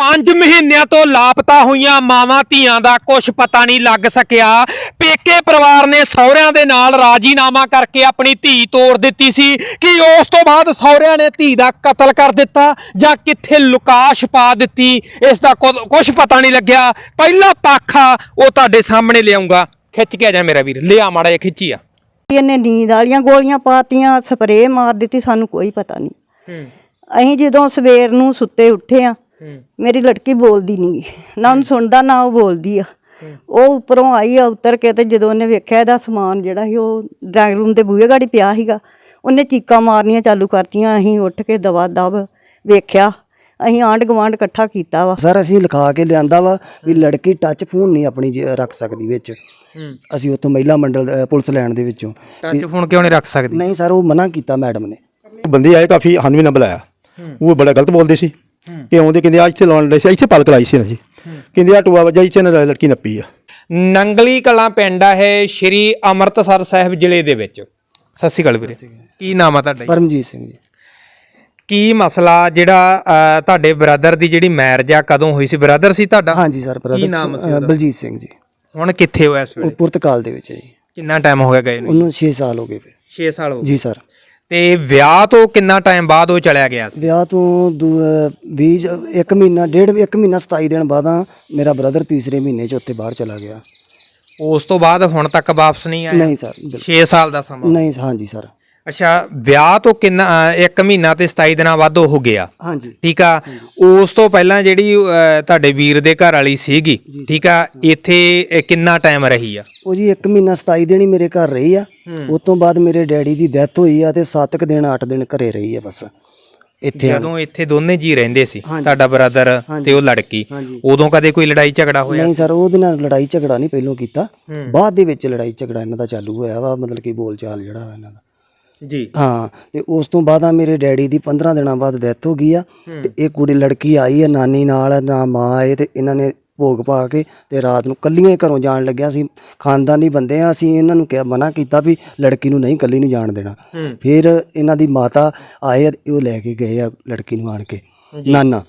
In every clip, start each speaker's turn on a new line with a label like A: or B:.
A: 5 ਮਹੀਨਿਆਂ ਤੋਂ ਲਾਪਤਾ ਹੋਈਆਂ ਮਾਵਾਂ ਧੀਆਂ ਦਾ ਕੁਝ ਪਤਾ ਨਹੀਂ ਲੱਗ ਸਕਿਆ। ਪੇਕੇ ਪਰਿਵਾਰ ਨੇ ਸਹੁਰਿਆਂ ਦੇ ਨਾਲ ਰਾਜੀਨਾਮਾ ਕਰਕੇ ਆਪਣੀ ਧੀ ਤੋੜ ਦਿੱਤੀ ਸੀ ਕਿ ਉਸ ਤੋਂ ਬਾਅਦ ਸਹੁਰਿਆਂ ਨੇ ਧੀ ਦਾ ਕਤਲ ਕਰ ਦਿੱਤਾ ਜਾਂ ਕਿੱਥੇ ਲੁਕਾਸ਼ ਪਾ ਦਿੱਤੀ ਇਸ ਦਾ ਕੁਝ ਪਤਾ ਨਹੀਂ ਲੱਗਿਆ। ਪਹਿਲਾ ਪੱਖ ਆ ਉਹ ਤੁਹਾਡੇ ਸਾਹਮਣੇ ਲਿਆਉਂਗਾ। ਖਿੱਚ ਕੇ ਆ ਜਾ ਮੇਰਾ ਵੀਰ ਲਿਆ ਮਾੜਾ ਜਿਹਾ ਖਿੱਚੀ ਆ।
B: ਇਹਨੇ ਨੀਂਦ ਵਾਲੀਆਂ ਗੋਲੀਆਂ ਪਾਤੀਆਂ ਸਪਰੇਅ ਮਾਰ ਦਿੱਤੀ ਸਾਨੂੰ ਕੋਈ ਪਤਾ ਨਹੀਂ। ਅਸੀਂ ਜਦੋਂ ਸਵੇਰ ਨੂੰ ਸੁੱਤੇ ਉੱਠੇ ਆ ਮੇਰੀ ਲੜਕੀ ਬੋਲਦੀ ਨਹੀਂ ਨਾ ਉਹਨੂੰ ਸੁਣਦਾ ਨਾ ਉਹ ਬੋਲਦੀ ਆ। ਉਹ ਉੱਪਰੋਂ ਆਈ ਆ ਉਤਰ ਕੇ ਤੇ ਜਦੋਂ ਉਹਨੇ ਵੇਖਿਆ ਇਹਦਾ ਸਮਾਨ ਜਿਹੜਾ ਸੀ ਉਹ ਡਰਾਈਵਿੰਗ ਰੂਮ ਦੇ ਬੂਹੇ ਗਾੜੀ ਪਿਆ ਸੀਗਾ। ਉਹਨੇ ਚੀਕਾਂ ਮਾਰਨੀਆਂ ਚਾਲੂ ਕਰਤੀਆਂ ਅਸੀਂ ਉੱਠ ਕੇ ਦਵਾ ਦਵ ਵੇਖਿਆ। ਅਸੀਂ ਆਂਢ ਗੁਆਂਢ ਇਕੱਠਾ ਕੀਤਾ ਵਾ।
C: ਸਰ ਅਸੀਂ ਲਿਖਾ ਕੇ ਲਿਆਂਦਾ ਵਾ ਵੀ ਲੜਕੀ ਟੱਚ ਫੋਨ ਨਹੀਂ ਆਪਣੀ ਜ- ਰੱਖ ਸਕਦੀ ਵਿੱਚ। ਅਸੀਂ ਉੱਥੋਂ ਮਹਿਲਾ ਮੰਡਲ ਅ, ਪੁਲਿਸ ਲੈਣ ਦੇ ਵਿੱਚੋਂ।
A: ਟੱਚ ਫੋਨ ਕਿਉਂ ਨਹੀਂ ਰੱਖ ਸਕਦੀ?
C: ਨਹੀਂ ਸਰ ਉਹ ਮਨਾ ਕੀਤਾ ਮੈਡਮ ਨੇ।
D: ਬੰਦੇ ਆਏ ਕਾਫੀ ਸਾਨੂੰ ਵੀ ਨਾ ਬੁਲਾਇਆ। ਉਹ ਬੜਾ ਗਲਤ ਬੋਲਦੇ ਸੀ। ਕਿ ਆਉਂਦੇ ਕਹਿੰਦੇ ਆ ਇੱਥੇ ਲਾਉਣ ਦੇ ਸੀ ਇੱਥੇ ਪਲਕ ਲਾਈ ਸੀ ਨਾ ਜੀ ਕਹਿੰਦੇ ਆ ਟੂਆ ਵਜਾ ਇੱਥੇ ਨਾ ਲੜਕੀ ਨੱਪੀ ਆ।
A: ਨੰਗਲੀ ਕਲਾਂ ਪਿੰਡ ਆ ਇਹ ਸ਼੍ਰੀ ਅੰਮ੍ਰਿਤਸਰ ਸਾਹਿਬ ਜ਼ਿਲ੍ਹੇ ਦੇ ਵਿੱਚ। ਸਤਿ ਸ਼੍ਰੀ ਅਕਾਲ ਵੀਰੇ। ਕੀ ਨਾਮ ਆ ਤੁਹਾਡਾ ਜੀ?
C: ਪਰਮਜੀਤ ਸਿੰਘ ਜੀ।
A: ਕੀ ਮਸਲਾ ਜਿਹੜਾ ਤੁਹਾਡੇ ਬ੍ਰਦਰ ਦੀ ਜਿਹੜੀ ਮੈਰਿਜ ਆ ਕਦੋਂ ਹੋਈ ਸੀ? ਬ੍ਰਦਰ ਸੀ ਤੁਹਾਡਾ?
C: ਹਾਂਜੀ ਸਰ
A: ਕੀ ਨਾਮ ਸੀ?
C: ਬਲਜੀਤ ਸਿੰਘ ਜੀ।
A: ਹੁਣ ਕਿੱਥੇ ਹੋਇਆ ਇਸ
C: ਉਹ
A: ਵੇਲੇ
C: ਪੁਰਤਗਾਲ ਦੇ ਵਿੱਚ ਹੈ ਜੀ।
A: ਕਿੰਨਾ ਟਾਈਮ ਹੋ ਗਿਆ ਗਏ ਨੂੰ?
C: ਉਹਨੂੰ 6 ਸਾਲ ਹੋ ਗਏ ਫਿਰ।
A: 6 ਸਾਲ ਹੋ ਗਏ।
C: ਜੀ ਸਰ।
A: ਤੇ ਵਿਆਹ ਤੋਂ ਕਿੰਨਾ ਟਾਈਮ ਬਾਅਦ ਉਹ ਚਲਿਆ ਗਿਆ ਸੀ?
C: ਵਿਆਹ ਤੋਂ 20 ਇੱਕ ਮਹੀਨਾ ਡੇਢ ਇੱਕ ਮਹੀਨਾ 27 ਦਿਨ ਬਾਅਦਾਂ ਮੇਰਾ ਬ੍ਰਦਰ ਤੀਸਰੇ ਮਹੀਨੇ 'ਚ ਉੱਥੇ ਬਾਹਰ ਚਲਾ ਗਿਆ।
A: ਉਸ ਤੋਂ ਬਾਅਦ ਹੁਣ ਤੱਕ ਵਾਪਸ ਨਹੀਂ ਆਇਆ?
C: ਨਹੀਂ ਸਰ ਬਿਲਕੁਲ।
A: 6 ਸਾਲ ਦਾ ਸਮਾਂ।
C: ਨਹੀਂ ਹਾਂਜੀ ਸਰ।
A: ਅੱਛਾ ਵਿਆਹ ਤੋਂ ਕਿੰਨਾ ਅਹ, ਇੱਕ ਮਹੀਨਾ ਤੇ 27 ਦਿਨਾਂ ਬਾਅਦ ਉਹ ਗਿਆ।
C: ਹਾਂਜੀ।
A: ਠੀਕ ਆ? ਉਸ ਤੋਂ ਪਹਿਲਾਂ ਜਿਹੜੀ ਤੁਹਾਡੇ ਵੀਰ ਦੇ ਘਰ ਵਾਲੀ ਸੀਗੀ ਠੀਕ ਆ? ਇੱਥੇ ਕਿੰਨਾ ਟਾਈਮ ਰਹੀ ਆ?
C: ਉਹ ਜੀ ਇੱਕ ਮਹੀਨਾ 27 ਦਿਨ ਹੀ ਮੇਰੇ ਘਰ ਰਹੀ ਆ। ਉਸ ਤੋਂ ਬਾਅਦ ਮੇਰੇ ਡੈਡੀ ਦੀ ਡੈਥ ਹੋਈ ਆ ਤੇ 7 ਕੁ ਦਿਨ 8 ਦਿਨ ਘਰੇ ਰਹੀ ਆ ਬਸ। ਇੱਥੇ ਆ।
A: ਜਦੋਂ ਇੱਥੇ ਦੋਨੇ ਜੀ ਰਹਿੰਦੇ ਸੀ ਤੁਹਾਡਾ ਬ੍ਰਦਰ ਤੇ ਉਹ ਲੜਕੀ
C: ਹਾਂਜੀ।
A: ਉਦੋਂ ਕਦੇ ਕੋਈ ਲੜਾਈ ਝਗੜਾ ਹੋਇਆ?
C: ਨਹੀਂ ਸਰ ਉਹਦੇ ਨਾਲ ਲੜਾਈ ਝਗੜਾ ਨਹੀਂ ਪਹਿਲੋਂ ਕੀਤਾ।
A: ਹੂੰ।
C: ਬਾਅਦ ਦੇ ਵਿੱਚ ਲੜਾਈ ਝਗੜਾ ਇਹਨਾਂ ਦਾ ਚਾਲੂ ਹੋਇਆ ਵਾ ਮਤਲਬ ਕਿ ਬੋਲ ਚਾਲ ਜਿਹੜਾ ਵਾ ਇਹਨਾਂ ਦਾ।
A: ਜੀ।
C: ਹਾਂ ਤੇ ਉਸ ਤੋਂ ਬਾਅਦ ਆ ਮੇਰੇ ਡੈਡੀ ਦੀ 15 ਦਿਨਾਂ ਬਾਅਦ ਡੈਥ ਹੋ ਗਈ ਆ। ਤੇ ਇਹ ਕੁੜੀ ਲੜਕੀ ਆਈ ਆ ਨਾਨੀ ਨਾਲ ਨਾ ਮਾਂ ਆਏ ਤੇ ਇਹਨਾਂ ਨੇ ਭੋਗ ਪਾ ਕੇ ਤੇ ਰਾਤ ਨੂੰ ਕੱਲੀਆਂ ਘਰੋਂ ਜਾਣ ਲੱਗਿਆ ਸੀ। ਖਾਨਦਾਨੀ ਬੰਦੇ ਆ ਅਸੀਂ ਇਹਨਾਂ ਨੂੰ ਕਿਹਾ ਮਨਾ ਕੀਤਾ ਵੀ ਲੜਕੀ ਨੂੰ ਨਹੀਂ ਕੱਲੀ ਨੂੰ ਜਾਣ ਦੇਣਾ। ਫਿਰ ਇਹਨਾਂ ਦੀ ਮਾਤਾ ਆਏ ਉਹ ਲੈ ਕੇ ਗਏ ਆ ਲੜਕੀ ਨੂੰ ਆਣ ਕੇ। ਨਾਨਾ।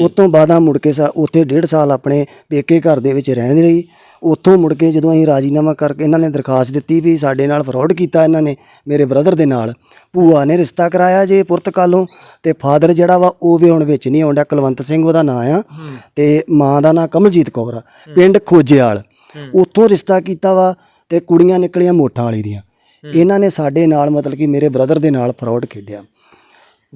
C: ਉਸ ਤੋਂ ਬਾਅਦ ਮੁੜ ਕੇ ਸਾ ਉੱਥੇ ਡੇਢ ਸਾਲ ਆਪਣੇ ਪੇਕੇ ਘਰ ਦੇ ਵਿੱਚ ਰਹਿੰਦੀ ਰਹੀ ਉੱਥੋਂ ਮੁੜ ਕੇ ਜਦੋਂ ਅਸੀਂ ਰਾਜੀਨਾਮਾ ਕਰਕੇ ਇਹਨਾਂ ਨੇ ਦਰਖਾਸਤ ਦਿੱਤੀ ਵੀ ਸਾਡੇ ਨਾਲ ਫਰਾਡ ਕੀਤਾ ਇਹਨਾਂ ਨੇ ਮੇਰੇ ਬ੍ਰਦਰ ਦੇ ਨਾਲ। ਭੂਆ ਨੇ ਰਿਸ਼ਤਾ ਕਰਾਇਆ ਜੇ ਪੁਰਤਕਾਲੋਂ ਤੇ ਫਾਦਰ ਜਿਹੜਾ ਵਾ ਉਹ ਵੀ ਹੁਣ ਵਿੱਚ ਨਹੀਂ ਆਉਂਦਾ ਕੁਲਵੰਤ ਸਿੰਘ ਉਹਦਾ ਨਾਂ ਆ। ਤੇ ਮਾਂ ਦਾ ਨਾਂ ਕਮਲਜੀਤ ਕੌਰ ਆ ਪਿੰਡ ਖੋਜੇਵਾਲ। ਉੱਥੋਂ ਰਿਸ਼ਤਾ ਕੀਤਾ ਵਾ ਤੇ ਕੁੜੀਆਂ ਨਿਕਲੀਆਂ ਮੋਠਾਂ ਵਾਲੀ ਦੀਆਂ। ਇਹਨਾਂ ਨੇ ਸਾਡੇ ਨਾਲ ਮਤਲਬ ਕਿ ਮੇਰੇ ਬ੍ਰਦਰ ਦੇ ਨਾਲ ਫਰਾਡ ਖੇਡਿਆ।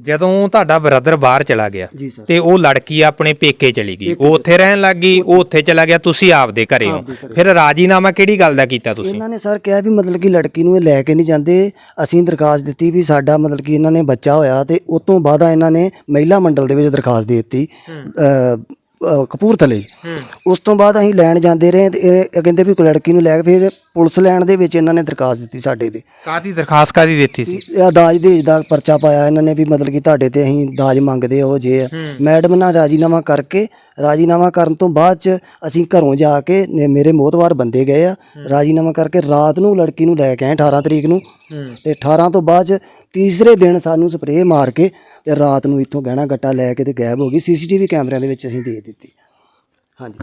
A: ਜਦੋਂ ਤੁਹਾਡਾ ਬ੍ਰਦਰ ਬਾਹਰ ਚਲਾ ਗਿਆ
C: ਜੀ ਸਰ।
A: ਤੇ ਉਹ ਲੜਕੀ ਆਪਣੇ ਪੇਕੇ ਚਲੀ ਗਈ ਉਹ ਉੱਥੇ ਰਹਿਣ ਲੱਗ ਗਈ ਉਹ ਉੱਥੇ ਚਲਾ ਗਿਆ ਤੁਸੀਂ ਆਪਦੇ ਘਰੇ ਹੋ। ਫਿਰ ਰਾਜੀਨਾਮਾ ਕਿਹੜੀ ਗੱਲ ਦਾ ਕੀਤਾ ਤੁਸੀਂ?
C: ਇਹਨਾਂ ਨੇ ਸਰ ਕਿਹਾ ਵੀ ਮਤਲਬ ਕਿ ਲੜਕੀ ਨੂੰ ਇਹ ਲੈ ਕੇ ਨਹੀਂ ਜਾਂਦੇ। ਅਸੀਂ ਦਰਖਾਸਤ ਦਿੱਤੀ ਵੀ ਸਾਡਾ ਮਤਲਬ ਕਿ ਇਹਨਾਂ ਨੇ ਬੱਚਾ ਹੋਇਆ ਤੇ ਉਸ ਤੋਂ ਬਾਅਦ ਇਹਨਾਂ ਨੇ ਮਹਿਲਾ ਮੰਡਲ ਦੇ ਵਿੱਚ ਦਰਖਾਸਤ ਦੇ ਦਿੱਤੀ। ਅ, ਕਪੂਰਥਲੇ। ਉਸ ਤੋਂ ਬਾਅਦ ਅਸੀਂ ਲੈਣ ਜਾਂਦੇ ਰਹੇ ਤੇ ਇਹ ਇਹ ਕਹਿੰਦੇ ਵੀ ਕੋਈ ਲੜਕੀ ਨੂੰ ਲੈ ਕੇ ਫਿਰ ਪੁਲਿਸ ਲੈਣ ਦੇ ਵਿੱਚ ਇਹਨਾਂ ਨੇ ਦਰਖਾਸਤ ਦਿੱਤੀ ਸਾਡੇ ਤੇ।
A: ਕਾਦੀ ਦਰਖਾਸਤ ਕਾਦੀ ਦਿੱਤੀ ਸੀ?
C: ਇਹ ਦਾਜ ਦੇਜ ਦਾ ਪਰਚਾ ਪਾਇਆ ਇਹਨਾਂ ਨੇ ਵੀ ਮਤਲਬ ਕਿ ਤੁਹਾਡੇ ਤੇ ਅਸੀਂ ਦਾਜ ਮੰਗਦੇ ਹੋ ਜੇ ਆ। ਮੈਡਮ ਨਾਲ ਰਾਜੀਨਾਮਾ ਕਰਕੇ ਰਾਜੀਨਾਮਾ ਕਰਨ ਤੋਂ ਬਾਅਦ ਚ ਅਸੀਂ ਘਰੋਂ ਜਾ ਕੇ ਨੇ- ਮੇਰੇ ਮੋਹਤਵਾਰ ਬੰਦੇ ਗਏ ਆ। ਰਾਜੀਨਾਮਾ ਕਰਕੇ ਰਾਤ ਨੂੰ ਲੜਕੀ ਨੂੰ ਲੈ ਕੇ ਆਏ 18 ਤਰੀਕ ਨੂੰ। ਤੇ 18 ਤੋਂ ਬਾਅਦ ਚ ਤੀਸਰੇ ਦਿਨ ਸਾਨੂੰ ਸਪਰੇਅ ਮਾਰ ਕੇ ਤੇ ਰਾਤ ਨੂੰ ਇੱਥੋਂ ਗਹਿਣਾ ਗੱਟਾ ਲੈ ਕੇ ਤੇ ਗਾਇਬ ਹੋ ਗਈ। ਸੀਸੀਟੀਵੀ ਕੈਮਰਿਆਂ ਦੇ ਵਿੱਚ ਅਸੀਂ ਦੇ ਦਿੱਤੀ। ਹਾਂਜੀ।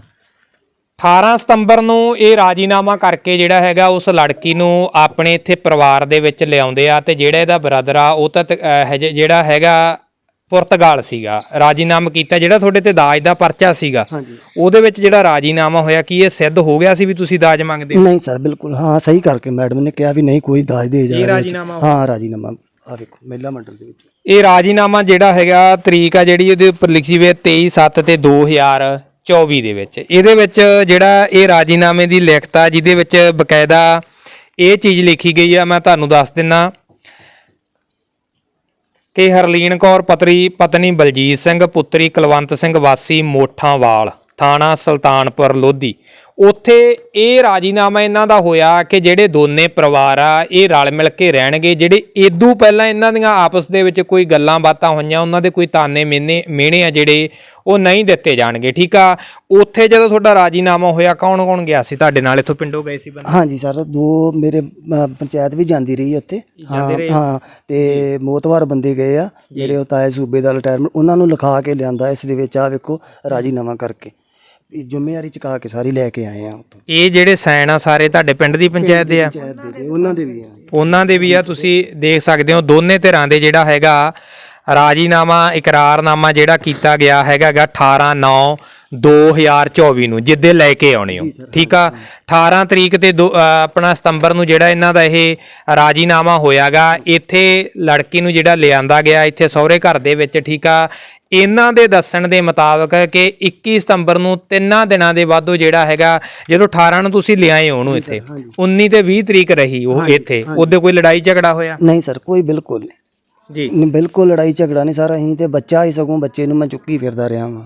A: 18 ਸਤੰਬਰ ਨੂੰ ਇਹ ਰਾਜੀਨਾਮਾ ਕਰਕੇ ਜਿਹੜਾ ਹੈਗਾ ਉਸ ਲੜਕੀ ਨੂੰ ਆਪਣੇ ਇੱਥੇ ਪਰਿਵਾਰ ਦੇ ਵਿੱਚ ਲਿਆਉਂਦੇ ਆ ਤੇ ਜਿਹੜਾ ਇਹਦਾ ਬ੍ਰਦਰ ਆ ਉਹ ਤਾਂ ਤ- ਅਹ ਹੈ ਜ- ਜਿਹੜਾ ਹੈਗਾ ਪੁਰਤਗਾਲ ਸੀਗਾ। ਰਾਜੀਨਾਮਾ ਕੀਤਾ ਜਿਹੜਾ ਤੁਹਾਡੇ ਤੇ ਦਾਜ ਦਾ ਪਰਚਾ ਸੀਗਾ।
C: ਹਾਂਜੀ।
A: ਉਹਦੇ ਵਿੱਚ ਜਿਹੜਾ ਰਾਜੀਨਾਮਾ ਹੋਇਆ ਕੀ ਇਹ ਸਿੱਧ ਹੋ ਗਿਆ ਸੀ ਵੀ ਤੁਸੀਂ ਦਾਜ ਮੰਗਦੇ ਹੋ?
C: ਨਹੀਂ ਸਰ ਬਿਲਕੁਲ। ਹਾਂ ਸਹੀ ਕਰਕੇ ਮੈਡਮ ਨੇ ਕਿਹਾ ਵੀ ਨਹੀਂ ਕੋਈ ਦਾਜ ਦੇ ਜਾ
A: ਰਾਜ਼ੀਨਾਮਾ
C: ਹਾਂ ਰਾਜੀਨਾਮਾ। ਆ ਵੇਖੋ ਮਹਿਲਾ ਮੰਡਲ ਦੇ ਵਿੱਚ।
A: ਇਹ ਰਾਜੀਨਾਮਾ ਜਿਹੜਾ ਹੈਗਾ ਤਰੀਕ ਆ ਜਿਹੜੀ ਉਹਦੇ ਉੱਪਰ ਲਿਖੀ ਹੋਈ ਹੈ 23 7 ਤੇ 2024 ਦੇ ਵਿੱਚ। ਇਹਦੇ ਵਿੱਚ ਜਿਹੜਾ ਇਹ ਰਾਜੀਨਾਮੇ ਦੀ ਲਿਖਤ ਆ ਜਿਹਦੇ ਵਿੱਚ ਬਕਾਇਦਾ ਇਹ ਚੀਜ਼ ਲਿਖੀ ਗਈ ਆ ਮੈਂ ਤੁਹਾਨੂੰ ਦੱਸ ਦਿੰਨਾ। ਕਿ ਹਰਲੀਨ ਕੌਰ, ਪਤਰੀ, ਪਤਨੀ ਬਲਜੀਤ ਸਿੰਘ, ਪੁੱਤਰੀ ਕੁਲਵੰਤ ਸਿੰਘ ਵਾਸੀ ਮੋਠਾਂਵਾਲ, ਥਾਣਾ ਸੁਲਤਾਨਪੁਰ, ਲੋਧੀ। ਉੱਥੇ ਇਹ ਰਾਜੀਨਾਮਾ ਇਹਨਾਂ ਦਾ ਹੋਇਆ ਕਿ ਜਿਹੜੇ ਦੋਨੇ ਪਰਿਵਾਰ ਆ ਇਹ ਰਲ ਮਿਲ ਕੇ ਰਹਿਣਗੇ। ਜਿਹੜੇ ਇਦੋਂ ਪਹਿਲਾਂ ਇਹਨਾਂ ਦੀਆਂ ਆਪਸ ਦੇ ਵਿੱਚ ਕੋਈ ਗੱਲਾਂ ਬਾਤਾਂ ਹੋਈਆਂ ਉਹਨਾਂ ਦੇ ਕੋਈ ਤਾਨੇ ਮਿਹਨੇ ਮਿਹਣੇ ਆ ਜਿਹੜੇ ਉਹ ਨਹੀਂ ਦਿੱਤੇ ਜਾਣਗੇ ਠੀਕ ਆ? ਉੱਥੇ ਜਦੋਂ ਤੁਹਾਡਾ ਰਾਜੀਨਾਮਾ ਹੋਇਆ ਕੌਣ ਕੌਣ ਗਿਆ ਸੀ? ਤੁਹਾਡੇ ਨਾਲ ਇੱਥੋਂ ਪਿੰਡੋਂ ਗਏ ਸੀ ਬੰਦੇ?
C: ਹਾਂਜੀ ਸਰ ਦੋ ਮੇਰੇ ਅ, ਪੰਚਾਇਤ ਵੀ ਜਾਂਦੀ ਰਹੀ ਉੱਥੇ। ਹਾਂ
A: ਰਹੇ?
C: ਹਾਂ ਤੇ ਮੋਤਵਾਰ ਬੰਦੇ ਗਏ ਆ ਮੇਰੇ ਉਹ ਤਾਏ ਸੂਬੇ ਦਾ ਰਿਟਾਇਰਮੈਂਟ ਉਹਨਾਂ ਨੂੰ ਲਿਖਾ ਕੇ ਲਿਆਂਦਾ ਇਸ ਦੇ ਵਿੱਚ ਆ ਵੇਖੋ ਰਾਜੀਨਾਮਾ ਕਰਕੇ। ਇਹ ਜ਼ਿੰਮੇਵਾਰੀ ਚੁਕਾ ਕੇ ਸਾਰੀ ਲੈ ਕੇ ਆਏ ਆ ਉੱਥੋਂ।
A: ਇਹ ਜਿਹੜੇ ਸਾਈਨ ਆ ਸਾਰੇ ਤੁਹਾਡੇ ਪਿੰਡ ਦੀ ਪੰਚਾਇਤ ਦੇ ਆ?
C: ਪੰਚਾਇਤ ਦੇ ਦੇ, ਉਹਨਾਂ ਦੇ ਵੀ ਆ।
A: ਉਹਨਾਂ ਦੇ ਵੀ ਆ ਤੁਸੀਂ ਦੇਖ ਸਕਦੇ ਹੋ ਦੋਨੇ ਧਿਰਾਂ ਦੇ ਜਿਹੜਾ ਹੈਗਾ ਰਾਜੀਨਾਮਾ ਇਕਰਾਰਨਾਮਾ ਜਿਹੜਾ ਕੀਤਾ ਗਿਆ ਹੈਗਾਗਾ 18 9 2024 ਨੂੰ ਜਿੱਦੇ ਲੈ ਕੇ ਆਉਣੇ ਹੋ। ਠੀਕ ਆ? 18 ਤਰੀਕ ਤੇ ਆਪਣਾ ਸਤੰਬਰ ਨੂੰ ਜਿਹੜਾ ਇਹਨਾਂ ਦਾ ਇਹ ਰਾਜੀਨਾਮਾ ਹੋਇਆਗਾ ਇੱਥੇ ਲੜਕੀ ਨੂੰ ਜਿਹੜਾ ਲਿਆਂਦਾ ਗਿਆ ਇੱਥੇ ਸਹੁਰੇ ਘਰ ਦੇ ਵਿੱਚ ਠੀਕ ਆ? ਇਹਨਾਂ ਦੇ ਦੱਸਣ ਦੇ ਮੁਤਾਬਕ ਕਿ 21 ਸਤੰਬਰ ਨੂੰ ਤਿੰਨਾਂ ਦਿਨਾਂ ਦੇ ਬਾਅਦੋਂ ਜਿਹੜਾ ਹੈਗਾ ਜਦੋਂ 18 ਨੂੰ ਤੁਸੀਂ ਲਿਆਏ ਹੋ ਉਹਨੂੰ ਇੱਥੇ 19 ਤੇ 20 ਤਰੀਕ ਰਹੀ ਉਹ ਇੱਥੇ ਉਹਦੇ ਕੋਈ ਲੜਾਈ ਝਗੜਾ ਹੋਇਆ?
C: ਨਹੀਂ ਸਰ ਕੋਈ ਬਿਲਕੁਲ ਨਹੀਂ।
A: ਜੀ।
C: ਬਿਲਕੁਲ ਲੜਾਈ ਝਗੜਾ ਨਹੀਂ ਸਰ ਅਸੀਂ ਤੇ ਬੱਚਾ ਹੀ ਸਗੋਂ ਬੱਚੇ ਨੂੰ ਮੈਂ ਚੁੱਕੀ ਫਿਰਦਾ ਰਿਹਾ ਵਾਂ।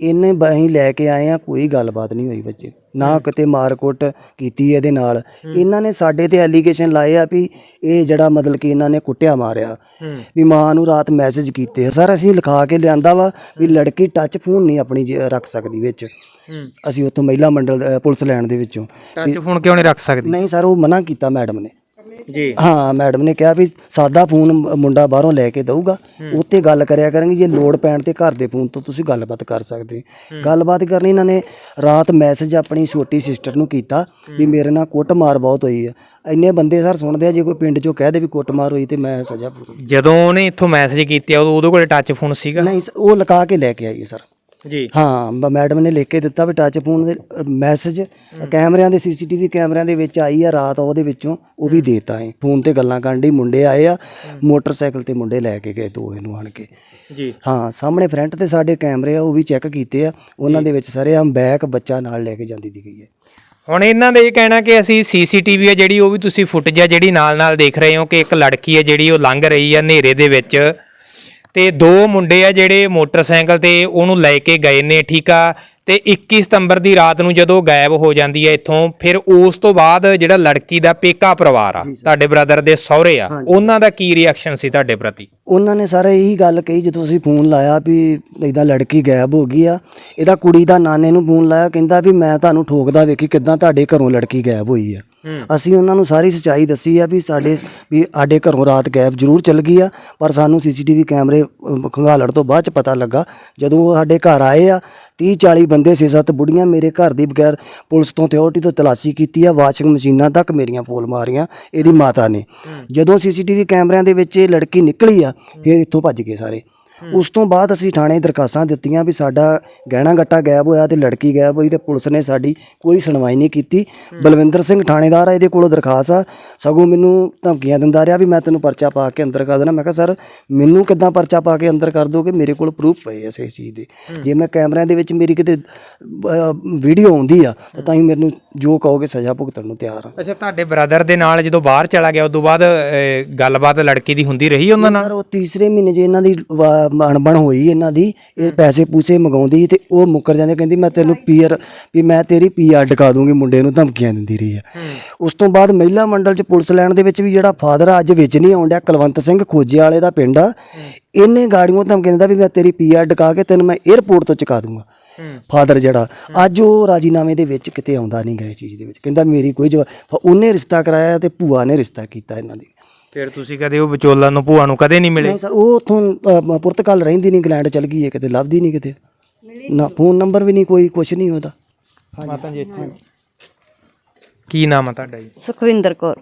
C: ਇਹਨੇ ਬ- ਅਸੀਂ ਲੈ ਕੇ ਆਏ ਆ ਕੋਈ ਗੱਲਬਾਤ ਨਹੀਂ ਹੋਈ ਬੱਚੇ। ਨਾ ਕਿਤੇ ਮਾਰਕੁੱਟ ਕੀਤੀ ਇਹਦੇ ਨਾਲ। ਇਹਨਾਂ ਨੇ ਸਾਡੇ ਤੇ ਐਲੀਗੇਸ਼ਨ ਲਾਏ ਆ ਵੀ ਇਹ ਜਿਹੜਾ ਮਤਲਬ ਕਿ ਇਹਨਾਂ ਨੇ ਕੁੱਟਿਆ ਮਾਰਿਆ। ਵੀ ਮਾਂ ਨੂੰ ਰਾਤ ਮੈਸੇਜ ਕੀਤੇ। ਆ। ਸਰ ਅਸੀਂ ਲਿਖਾ ਕੇ ਲਿਆਂਦਾ ਵਾ ਵੀ ਲੜਕੀ ਟੱਚ ਫੋਨ ਨਹੀਂ ਆਪਣੀ ਜ- ਰੱਖ ਸਕਦੀ ਵਿੱਚ। ਅਸੀਂ ਉੱਥੋਂ ਮਹਿਲਾ ਮੰਡਲ ਅ, ਪੁਲਿਸ ਲੈਣ ਦੇ ਵਿੱਚੋਂ।
A: ਟੱਚ ਫੋਨ ਕਿਉਂ ਨਹੀਂ ਰੱਖ ਸਕਦੀ?
C: ਨਹੀਂ ਸਰ ਉਹ ਮਨਾ ਕੀਤਾ ਮੈਡਮ ਨੇ।
A: ਜੀ।
C: ਹਾਂ ਮੈਡਮ ਨੇ ਕਿਹਾ ਵੀ ਸਾਦਾ ਫੋਨ ਮੁੰਡਾ ਬਾਹਰੋਂ ਲੈ ਕੇ ਦਊਗਾ। ਉੱਤੇ ਗੱਲ ਕਰਿਆ ਕਰਾਂਗੇ ਜੇ ਲੋਡ ਪੈਣ ਤੇ ਘਰ ਦੇ ਫੋਨ ਤੋਂ ਤੁਸੀਂ ਗੱਲਬਾਤ ਕਰ ਸਕਦੇ ਹੋ। ਗੱਲਬਾਤ ਕਰਨੀ ਇਹਨਾਂ ਨੇ ਰਾਤ ਮੈਸੇਜ ਆਪਣੀ ਛੋਟੀ ਸਿਸਟਰ ਨੂੰ ਕੀਤਾ ਵੀ ਮੇਰੇ ਨਾਲ ਕੁੱਟਮਾਰ ਬਹੁਤ ਹੋਈ ਆ। ਇੰਨੇ ਬੰਦੇ ਸਰ ਸੁਣਦੇ ਆ ਜੇ ਕੋਈ ਪਿੰਡ ਚੋਂ ਕਹਿ ਦੇ ਵੀ ਕੁੱਟਮਾਰ ਹੋਈ ਤੇ ਮੈਂ ਸਜ਼ਾ
A: ਜਦੋਂ ਉਹਨੇ ਇੱਥੋਂ ਮੈਸੇਜ ਕੀਤੇ ਉਦੋਂ ਉਹਦੇ ਕੋਲੇ ਟੱਚ ਫੋਨ ਸੀਗਾ?
C: ਨਹੀਂ ਉਹ ਲਗਾ ਕੇ ਲੈ ਕੇ ਆਈ ਹੈ ਸਰ।
A: ਜੀ।
C: ਹਾਂ ਬ- ਮੈਡਮ ਨੇ ਲਿਖ ਕੇ ਦਿੱਤਾ ਵੀ ਟੱਚ ਫੋਨ ਦੇ ਮੈਸੇਜ ਕੈਮਰਿਆਂ ਦੇ ਸੀਸੀਟੀਵੀ ਕੈਮਰਿਆਂ ਦੇ ਵਿੱਚ ਆਈ ਆ ਰਾਤ ਉਹਦੇ ਵਿੱਚੋਂ ਉਹ ਵੀ ਦੇਤਾ ਹੈ ਫੋਨ ਤੇ ਗੱਲਾਂ ਕਰਨ ਡਈ ਮੁੰਡੇ ਆਏ ਆ ਮੋਟਰਸਾਈਕਲ ਤੇ ਮੁੰਡੇ ਲੈ ਕੇ ਗਏ ਦੋ ਇਹਨੂੰ ਆਣ ਕੇ।
A: ਜੀ।
C: ਹਾਂ ਸਾਹਮਣੇ ਫਰੰਟ ਤੇ ਸਾਡੇ ਕੈਮਰੇ ਆ ਉਹ ਵੀ ਚੈੱਕ ਕੀਤੇ ਆ ਉਹਨਾਂ ਦੇ ਵਿੱਚ ਸਾਰੇ ਆਮ ਬੈਕ ਬੱਚਾ ਨਾਲ ਲੈ ਕੇ ਜਾਂਦੀ ਦੀ ਗਈ ਹੈ
A: ਹੁਣ ਇਹਨਾਂ ਦਾ ਇਹ ਕਹਿਣਾ ਕਿ ਅਸੀਂ ਸੀਸੀਟੀਵੀ ਆ ਜਿਹੜੀ ਉਹ ਵੀ ਤੁਸੀਂ ਫੁਟੇਜ ਆ ਜਿਹੜੀ ਨਾਲ ਨਾਲ ਦੇਖ ਰਹੇ ਹੋ ਕਿ ਇੱਕ ਲੜਕੀ ਹੈ ਜਿਹੜੀ ਉਹ ਲੰਘ ਰਹੀ ਆ ਹਨੇਰੇ ਦੇ ਵਿੱਚ। ਤੇ ਦੋ ਮੁੰਡੇ ਆ ਜਿਹੜੇ ਮੋਟਰਸਾਈਕਲ ਤੇ ਉਹਨੂੰ ਲੈ ਕੇ ਗਏ ਨੇ ਠੀਕ ਆ? ਤੇ 21 ਸਤੰਬਰ ਦੀ ਰਾਤ ਨੂੰ ਜਦੋਂ ਗਾਇਬ ਹੋ ਜਾਂਦੀ ਹੈ ਇੱਥੋਂ ਫਿਰ ਉਸ ਤੋਂ ਬਾਅਦ ਜਿਹੜਾ ਲੜਕੀ ਦਾ ਪੇਕਾ ਪਰਿਵਾਰ ਆ ਤੁਹਾਡੇ ਬ੍ਰਦਰ ਦੇ ਸਹੁਰੇ ਆ ਉਹਨਾਂ ਦਾ ਕੀ ਰਿਐਕਸ਼ਨ ਸੀ ਤੁਹਾਡੇ ਪ੍ਰਤੀ?
C: ਉਹਨਾਂ ਨੇ ਸਾਰੇ ਇਹੀ ਗੱਲ ਕਹੀ ਜਦੋਂ ਅਸੀਂ ਫੋਨ ਲਾਇਆ ਵੀ ਇਦਾਂ ਲੜਕੀ ਗਾਇਬ ਹੋ ਗਈ ਆ ਇਹਦਾ ਕੁੜੀ ਦਾ ਨਾਨੇ ਨੂੰ ਫੋਨ ਲਾਇਆ ਕਹਿੰਦਾ ਵੀ ਮੈਂ ਤੁਹਾਨੂੰ ਠੋਕਦਾ ਵੇਖੀ ਕਿਦਾਂ ਤੁਹਾਡੇ ਘਰੋਂ ਲੜਕੀ ਗਾਇਬ ਹੋਈ ਆ। ਅਸੀਂ ਉਹਨਾਂ ਨੂੰ ਸਾਰੀ ਸੱਚਾਈ ਦੱਸੀ ਆ ਵੀ ਸਾਡੇ ਵੀ ਸਾਡੇ ਘਰੋਂ ਰਾਤ ਗਾਇਬ ਜ਼ਰੂਰ ਚੱਲ ਗਈ ਆ ਪਰ ਸਾਨੂੰ ਸੀਸੀਟੀਵੀ ਕੈਮਰੇ ਅਮ, ਖੰਗਾਲਣ ਤੋਂ ਬਾਅਦ ਚ ਪਤਾ ਲੱਗਾ ਜਦੋਂ ਉਹ ਸਾਡੇ ਘਰ ਆਏ ਆ 30 40 ਬੰਦੇ 6-7 ਬੁੜੀਆਂ ਮੇਰੇ ਘਰ ਦੀ ਬਗੈਰ ਪੁਲਿਸ ਤੋਂ ਅਥਾਰਟੀ ਤੋਂ ਤਲਾਸ਼ੀ ਕੀਤੀ ਆ ਵਾਸ਼ਿੰਗ ਮਸ਼ੀਨਾਂ ਤੱਕ ਮੇਰੀਆਂ ਪੋਲ ਮਾਰੀਆਂ ਇਹਦੀ ਮਾਤਾ ਨੇ। ਜਦੋਂ ਸੀਸੀਟੀਵੀ ਕੈਮਰਿਆਂ ਦੇ ਵਿੱਚ ਇਹ ਲੜਕੀ ਨਿਕਲੀ ਆ ਫਿਰ ਇੱਥੋਂ ਭੱਜ ਗਏ ਸਾਰੇ। ਉਸ ਤੋਂ ਬਾਅਦ ਅਸੀਂ ਥਾਣੇ ਦਰਖਾਸਤਾਂ ਦਿੱਤੀਆਂ ਵੀ ਸਾਡਾ ਗਹਿਣਾ ਗੱਟਾ ਗਾਇਬ ਹੋਇਆ ਤੇ ਲੜਕੀ ਗਾਇਬ ਹੋਈ ਤੇ ਪੁਲਿਸ ਨੇ ਸਾਡੀ ਕੋਈ ਸੁਣਵਾਈ ਨਹੀਂ ਕੀਤੀ। ਬਲਵਿੰਦਰ ਸਿੰਘ ਥਾਣੇਦਾਰ ਆ ਇਹਦੇ ਕੋਲੋਂ ਦਰਖਾਸਤ ਆ। ਸਗੋਂ ਮੈਨੂੰ ਧਮਕੀਆਂ ਦਿੰਦਾ ਰਿਹਾ ਵੀ ਮੈਂ ਤੈਨੂੰ ਪਰਚਾ ਪਾ ਕੇ ਅੰਦਰ ਕਰ ਦੇਣਾ ਮੈਂ ਕਿਹਾ ਸਰ ਮੈਨੂੰ ਕਿੱਦਾਂ ਪਰਚਾ ਪਾ ਕੇ ਅੰਦਰ ਕਰ ਦੋਗੇ? ਮੇਰੇ ਕੋਲ ਪ੍ਰੂਫ ਪਏ ਆ ਇਸ ਚੀਜ਼ ਦੇ। ਜੇ ਮੈਂ ਕੈਮਰਿਆਂ ਦੇ ਵਿੱਚ ਮੇਰੀ ਕਿਤੇ ਵੀਡੀਓ ਆਉਂਦੀ ਆ ਤਾਂ ਤਾਂ ਹੀ ਮੈਨੂੰ ਜੋ ਕਹੋਗੇ ਸਜ਼ਾ ਭੁਗਤਣ ਨੂੰ ਤਿਆਰ ਆ।
A: ਅੱਛਾ ਤੁਹਾਡੇ ਬ੍ਰਦਰ ਦੇ ਨਾਲ ਜਦੋਂ ਬਾਹਰ ਚਲਾ ਗਿਆ ਉਦੋਂ ਬਾਅਦ ਅਹ, ਗੱਲਬਾਤ ਲੜਕੀ ਦੀ ਹੁੰਦੀ ਰਹੀ ਉਹਨਾਂ ਨਾਲ?
C: ਉਹ ਤੀਸਰੇ ਮਹੀਨੇ ਜੇ ਇਹਨਾਂ ਦੀ ਅਣਬਣ ਹੋਈ ਇਹਨਾਂ ਦੀ ਇਹ ਪੈਸੇ ਪੂਸੇ ਮੰਗਾਉਂਦੀ ਤੇ ਉਹ ਮੁੱਕਰ ਜਾਂਦੇ ਕਹਿੰਦੀ ਮੈਂ ਤੈਨੂੰ ਪੀਆਰ ਵੀ ਮੈਂ ਤੇਰੀ ਪੀਆਰ ਡਕਾ ਦੂੰਗੀ ਮੁੰਡੇ ਨੂੰ ਧਮਕੀਆਂ ਦਿੰਦੀ ਰਹੀ ਆ। ਉਸ ਤੋਂ ਬਾਅਦ ਮਹਿਲਾ ਮੰਡਲ ਚ ਪੁਲਿਸ ਲੈਣ ਦੇ ਵਿੱਚ ਵੀ ਜਿਹੜਾ ਫਾਦਰ ਅੱਜ ਵਿੱਚ ਨਹੀਂ ਆਉਂਦਿਆ ਕੁਲਵੰਤ ਸਿੰਘ ਖੋਜੇ ਵਾਲੇ ਦਾ ਪਿੰਡ ਆ। ਇਹਨੇ ਗਾੜੀਆਂ ਧਮਕੀਆਂ ਦਿੰਦਾ ਵੀ ਮੈਂ ਤੇਰੀ ਪੀਆਰ ਡਕਾ ਕੇ ਤੈਨੂੰ ਮੈਂ 에ਅਰਪੋਰਟ ਤੋਂ ਚੁਕਾ ਦੂੰਗਾ। ਫਾਦਰ ਜਿਹੜਾ ਅੱਜ ਉਹ ਰਾਜੀਨਾਮੇ ਦੇ ਵਿੱਚ ਕਿਤੇ ਆਉਂਦਾ ਨਹੀਂ ਗਏ ਚੀਜ਼ ਦੇ ਵਿੱਚ। ਕਹਿੰਦਾ ਮੇਰੀ ਕੋਈ ਜਵਾਬ ਉਹਨੇ ਰਿਸ਼ਤਾ ਕਰਾਇਆ ਤੇ ਭੂਆ ਨੇ ਰਿਸ਼ਤਾ ਕੀਤਾ ਇਹਨਾਂ ਦੀ।
A: ਫਿਰ ਤੁਸੀਂ ਕਦੇ ਉਹ ਵਿਚੋਲਾ ਨੂੰ ਭੂਆ ਨੂੰ ਕਦੇ ਨਹੀਂ ਮਿਲੇ?
C: ਨਹੀਂ ਸਰ ਉਹ ਉਥੋਂ ਪੁਰਤਗਾਲ ਰਹਿੰਦੀ ਨਹੀਂ ਇੰਗਲੈਂਡ ਚਲ ਗਈ ਹੈ ਕਿਤੇ ਲੱਭਦੀ ਨਹੀਂ ਕਿਤੇ। ਨਾ ਫੋਨ ਨੰਬਰ ਵੀ ਨਹੀਂ ਕੋਈ ਕੁਛ ਨਹੀਂ ਉਹਦਾ।
A: ਮਾਤਾ ਜੀ ਇੱਥੇ। ਕੀ ਨਾਮ ਆ ਤੁਹਾਡਾ ਜੀ?
B: ਸੁਖਵਿੰਦਰ ਕੌਰ।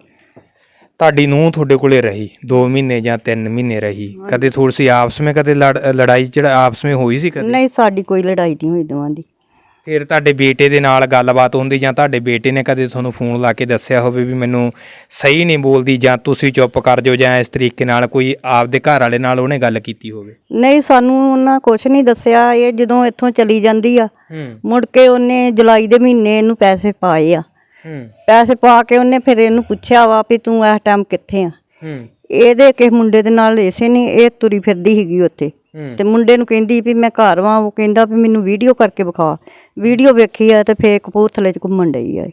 A: ਤੁਹਾਡੀ ਨੂੰਹ ਤੁਹਾਡੇ ਕੋਲੇ ਰਹੀ 2 ਮਹੀਨੇ ਜਾਂ 3 ਮਹੀਨੇ ਰਹੀ। ਕਦੇ ਥੋੜੀ ਸੀ ਆਪਸ ਵਿੱਚ ਕਦੇ ਲੜ- ਲੜਾਈ ਜਿਹੜਾ ਆਪਸ ਵਿੱਚ ਹੋਈ ਸੀ ਕਦੇ?
B: ਨਹੀਂ ਸਾਡੀ ਕੋਈ ਲੜਾਈ ਨਹੀਂ ਹੋਈ ਦੋਵਾਂ ਦੀ।
A: ਫਿਰ ਤੁਹਾਡੇ ਬੇਟੇ ਦੇ ਨਾਲ ਗੱਲਬਾਤ ਹੁੰਦੀ ਜਾਂ ਤੁਹਾਡੇ ਬੇਟੇ ਨੇ ਕਦੇ ਤੁਹਾਨੂੰ ਫੋਨ ਲਾ ਕੇ ਦੱਸਿਆ ਹੋਵੇ ਵੀ ਮੈਨੂੰ ਸਹੀ ਨਹੀਂ ਬੋਲਦੀ ਜਾਂ ਤੁਸੀਂ ਚੁੱਪ ਕਰ ਜਾਓ ਜਾਂ ਇਸ ਤਰੀਕੇ ਨਾਲ ਕੋਈ ਆਪਦੇ ਘਰ ਵਾਲੇ ਨਾਲ ਉਹਨੇ ਗੱਲ ਕੀਤੀ ਹੋਵੇ?
B: ਨਹੀਂ ਸਾਨੂੰ ਉਹਨਾਂ ਕੁਝ ਨਹੀਂ ਦੱਸਿਆ। ਇਹ ਜਦੋਂ ਇੱਥੋਂ ਚਲੀ ਜਾਂਦੀ ਆ
A: ਹੂੰ।
B: ਮੁੜ ਕੇ ਉਹਨੇ ਜੁਲਾਈ ਦੇ ਮਹੀਨੇ ਇਹਨੂੰ ਪੈਸੇ ਪਾਏ ਆ।
A: ਹੂੰ।
B: ਪੈਸੇ ਪਾ ਕੇ ਉਹਨੇ ਫਿਰ ਇਹਨੂੰ ਪੁੱਛਿਆ ਵਾ ਵੀ ਤੂੰ ਇਸ ਟਾਈਮ ਕਿੱਥੇ ਆ?
A: ਹੂੰ।
B: ਇਹਦੇ ਕਿਸੇ ਮੁੰਡੇ ਦੇ ਨਾਲ ਇਸੇ ਨੇ ਇਹ ਤੁਰੀ ਫਿਰਦੀ ਸੀਗੀ ਉੱਥੇ। ਤੇ ਮੁੰਡੇ ਨੂੰ ਕਹਿੰਦੀ ਵੀ ਮੈਂ ਘਰ ਵਾਂ ਉਹ ਕਹਿੰਦਾ ਵੀ ਮੈਨੂੰ ਵੀਡੀਓ ਕਰਕੇ ਵਿਖਾ। ਵੀਡੀਓ ਵੇਖੀ ਆ ਤੇ ਫੇਰ ਕਪੂਰਥਲੇ ਚ ਘੁੰਮਣ ਡਈ ਆ ਇਹ।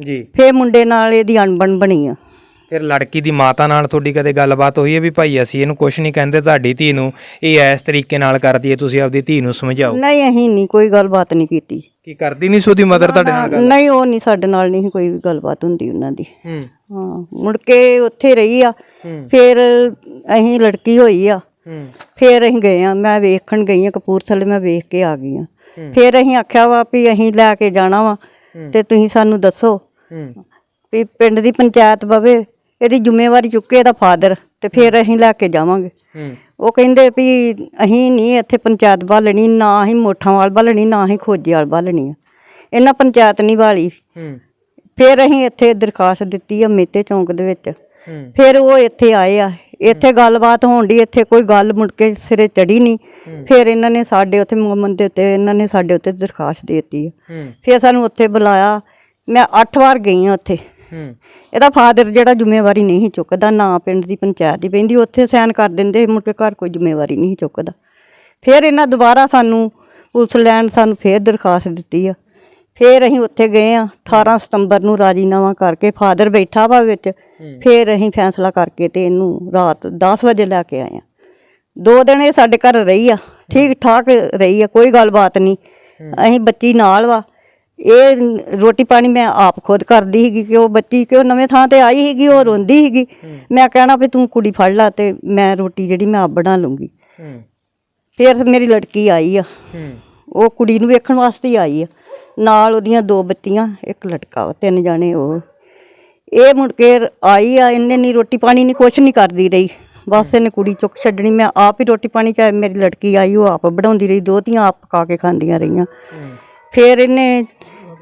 A: ਜੀ।
B: ਫੇਰ ਮੁੰਡੇ ਨਾਲ ਇਹਦੀ ਅਣਬਣ ਬਣੀ ਆ।
A: ਫਿਰ ਲੜਕੀ ਦੀ ਮਾਤਾ ਨਾਲ ਤੁਹਾਡੀ ਕਦੇ ਗੱਲਬਾਤ ਹੋਈ ਹੈ ਵੀ ਭਾਈ ਅਸੀਂ ਇਹਨੂੰ ਕੁਝ ਨਹੀਂ ਕਹਿੰਦੇ ਤੁਹਾਡੀ ਧੀ ਨੂੰ ਇਹ ਇਸ ਤਰੀਕੇ ਨਾਲ ਕਰਦੀ ਹੈ ਤੁਸੀਂ ਆਪਦੀ ਧੀ ਨੂੰ ਸਮਝਾਓ?
B: ਨਹੀਂ ਅਸੀਂ ਨਹੀਂ ਕੋਈ ਗੱਲਬਾਤ ਨਹੀਂ ਕੀਤੀ।
A: ਕੀ ਕਰਦੀ ਨਹੀਂ ਸੋਦੀ ਮਦਰ ਤੁਹਾਡੇ ਨਾਲ ਗੱਲ?
B: ਨਹੀਂ ਉਹ ਨਹੀਂ ਸਾਡੇ ਨਾਲ ਨਹੀਂ ਕੋਈ ਵੀ ਗੱਲਬਾਤ ਹੁੰਦੀ ਉਹਨਾਂ ਦੀ।
A: ਹੂੰ।
B: ਹਾਂ ਮੁੜ ਕੇ ਉੱਥੇ ਰਹੀ ਆ।
A: ਹੂੰ।
B: ਫਿਰ ਅਸੀਂ ਲੜਕੀ ਹੋਈ ਆ।
A: ਹੂੰ।
B: ਫਿਰ ਅਸੀਂ ਗਏ ਆ ਮੈਂ ਵੇਖਣ ਗਈ ਆ ਕਪੂਰਥਲੇ ਮੈਂ ਵੇਖ ਕੇ ਆ ਗਈ ਆ।
A: ਹੂੰ।
B: ਫਿਰ ਅਸੀਂ ਆਖਿਆ ਵਾ ਵੀ ਅਸੀਂ ਲੈ ਕੇ ਜਾਣਾ ਵਾ
A: ਹੂੰ।
B: ਤੇ ਤੁਸੀਂ ਸਾਨੂੰ ਦੱਸੋ
A: ਹੂੰ।
B: ਵੀ ਪਿੰਡ ਦੀ ਪੰਚਾਇਤ ਬਵੇ ਇਹਦੀ ਜ਼ਿੰਮੇਵਾਰੀ ਚੁੱਕੇ ਇਹਦਾ ਫਾਦਰ ਤੇ ਫਿਰ ਅਸੀਂ ਲੈ ਕੇ ਜਾਵਾਂਗੇ।
A: ਹੂੰ।
B: ਉਹ ਕਹਿੰਦੇ ਵੀ ਅਸੀਂ ਨਹੀਂ ਇੱਥੇ ਪੰਚਾਇਤ ਭਾਲਣੀ ਨਾ ਅਸੀਂ ਮੋਠਾਂ ਵਾਲ ਭਾਲਣੀ ਨਾ ਅਸੀਂ ਖੋਜੇ ਵਾਲ ਭਾਲਣੀ ਆ। ਇਹਨਾਂ ਪੰਚਾਇਤ ਨਹੀਂ ਵਾਲੀ
A: ਹੂੰ।
B: ਫਿਰ ਅਸੀਂ ਇੱਥੇ ਦਰਖਾਸਤ ਦਿੱਤੀ ਆ ਮੇਤੇ ਚੌਂਕ ਦੇ ਵਿੱਚ।
A: ਹੂੰ।
B: ਫਿਰ ਉਹ ਇੱਥੇ ਆਏ ਆ ਇੱਥੇ ਗੱਲਬਾਤ ਹੋਣ ਦੀ ਇੱਥੇ ਕੋਈ ਗੱਲ ਮੁੜ ਕੇ ਸਿਰੇ ਚੜੀ ਨਹੀਂ। ਫਿਰ ਇਹਨਾਂ ਨੇ ਸਾਡੇ ਉੱਥੇ ਮੁਹੰਮਦ ਦੇ ਉੱਤੇ ਇਹਨਾਂ ਨੇ ਸਾਡੇ ਉੱਤੇ ਦਰਖਾਸਤ ਦੇ ਦਿੱਤੀ। ਆ
A: ਹੂੰ।
B: ਫਿਰ ਸਾਨੂੰ ਉੱਥੇ ਬੁਲਾਇਆ। ਮੈਂ 8 ਵਾਰ ਗਈ ਆ ਉੱਥੇ।
A: ਹੂੰ।
B: ਇਹਦਾ ਫਾਦਰ ਜਿਹੜਾ ਜ਼ਿੰਮੇਵਾਰੀ ਨਹੀਂ ਚੁੱਕਦਾ ਨਾ ਪਿੰਡ ਦੀ ਪੰਚਾਇਤ ਦੀ ਪੈਂਦੀ ਉੱਥੇ ਸਾਈਨ ਕਰ ਦਿੰਦੇ ਮੁੜ ਕੇ ਘਰ ਕੋਈ ਜ਼ਿੰਮੇਵਾਰੀ ਨਹੀਂ ਚੁੱਕਦਾ। ਫਿਰ ਇਹਨਾਂ ਦੁਬਾਰਾ ਸਾਨੂੰ ਪੁਲਿਸ ਲੈਣ ਸਾਨੂੰ ਫਿਰ ਦਰਖਾਸਤ ਦਿੱਤੀ ਆ। ਫਿਰ ਅਸੀਂ ਉੱਥੇ ਗਏ ਆ 18 ਸਤੰਬਰ ਨੂੰ ਰਾਜੀਨਾਮਾ ਕਰਕੇ ਫਾਦਰ ਬੈਠਾ ਵਾ ਵਿੱਚ ਫਿਰ ਅਸੀਂ ਫੈਸਲਾ ਕਰਕੇ ਤੇ ਇਹਨੂੰ ਰਾਤ 10 ਵਜੇ ਲੈ ਕੇ ਆਏ ਆ ਦੋ ਦਿਨ ਇਹ ਸਾਡੇ ਘਰ ਰਹੀ ਆ ਠੀਕ ਠਾਕ ਰਹੀ ਆ ਕੋਈ ਗੱਲਬਾਤ ਨਹੀਂ। ਅਸੀਂ ਬੱਚੀ ਨਾਲ ਵਾ ਇਹ ਰੋਟੀ ਪਾਣੀ ਮੈਂ ਆਪ ਖੁਦ ਕਰਦੀ ਸੀਗੀ ਕਿ ਉਹ ਬੱਚੀ ਕਿ ਉਹ ਨਵੇਂ ਥਾਂ ਤੇ ਆਈ ਸੀਗੀ ਉਹ ਰੋਂਦੀ ਸੀਗੀ। ਮੈਂ ਕਹਿਣਾ ਵੀ ਤੂੰ ਕੁੜੀ ਫੜ ਲੈ ਤੇ ਮੈਂ ਰੋਟੀ ਜਿਹੜੀ ਮੈਂ ਆਪ ਬਣਾ ਲੂੰਗੀ। ਫਿਰ ਮੇਰੀ ਲੜਕੀ ਆਈ ਆ। ਉਹ ਕੁੜੀ ਨੂੰ ਵੇਖਣ ਵਾਸਤੇ ਆਈ ਆ। ਨਾਲ ਉਹਦੀਆਂ ਦੋ ਬੱਚੀਆਂ ਇੱਕ ਲਟਕਾ ਵਾ ਤਿੰਨ ਜਾਣੇ ਉਹ। ਇਹ ਮੁੜ ਕੇ ਆਈ ਆ ਇਹਨੇ ਨਹੀਂ ਰੋਟੀ ਪਾਣੀ ਨਹੀਂ ਕੁਛ ਨਹੀਂ ਕਰਦੀ ਰਹੀ। ਬਸ ਇਹਨੇ ਕੁੜੀ ਚੁੱਕ ਛੱਡਣੀ ਮੈਂ ਆਪ ਹੀ ਰੋਟੀ ਪਾਣੀ ਚਾਹੇ ਮੇਰੀ ਲੜਕੀ ਆਈ ਉਹ ਆਪ ਬਣਾਉਂਦੀ ਰਹੀ ਦੋ ਧੀਆਂ ਆਪ ਪਕਾ ਕੇ ਖਾਂਦੀਆਂ ਰਹੀਆਂ। ਫਿਰ ਇਹਨੇ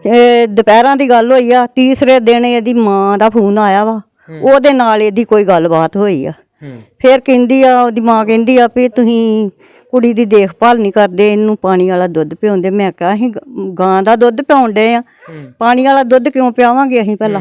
B: ਇਹ ਦੁਪਹਿਰਾਂ ਦੀ ਗੱਲ ਹੋਈ ਆ ਤੀਸਰੇ ਦਿਨ ਇਹਦੀ ਮਾਂ ਦਾ ਫੋਨ ਆਇਆ ਵਾ। ਉਹਦੇ ਨਾਲ ਇਹਦੀ ਕੋਈ ਗੱਲਬਾਤ ਹੋਈ ਆ।
A: ਹੂੰ।
B: ਫਿਰ ਕਹਿੰਦੀ ਆ ਉਹਦੀ ਮਾਂ ਕਹਿੰਦੀ ਆ ਵੀ ਤੁਸੀਂ ਕੁੜੀ ਦੀ ਦੇਖਭਾਲ ਨਹੀਂ ਕਰਦੇ ਇਹਨੂੰ ਪਾਣੀ ਵਾਲਾ ਦੁੱਧ ਪਿਆਉਂਦੇ। ਮੈਂ ਕਿਹਾ ਅਸੀਂ ਗ- ਗਾਂ ਦਾ ਦੁੱਧ ਡਏ ਆ। ਪਾਣੀ ਵਾਲਾ ਦੁੱਧ ਕਿਉਂ ਪਿਆਵਾਂਗੇ ਅਸੀਂ ਪਹਿਲਾਂ?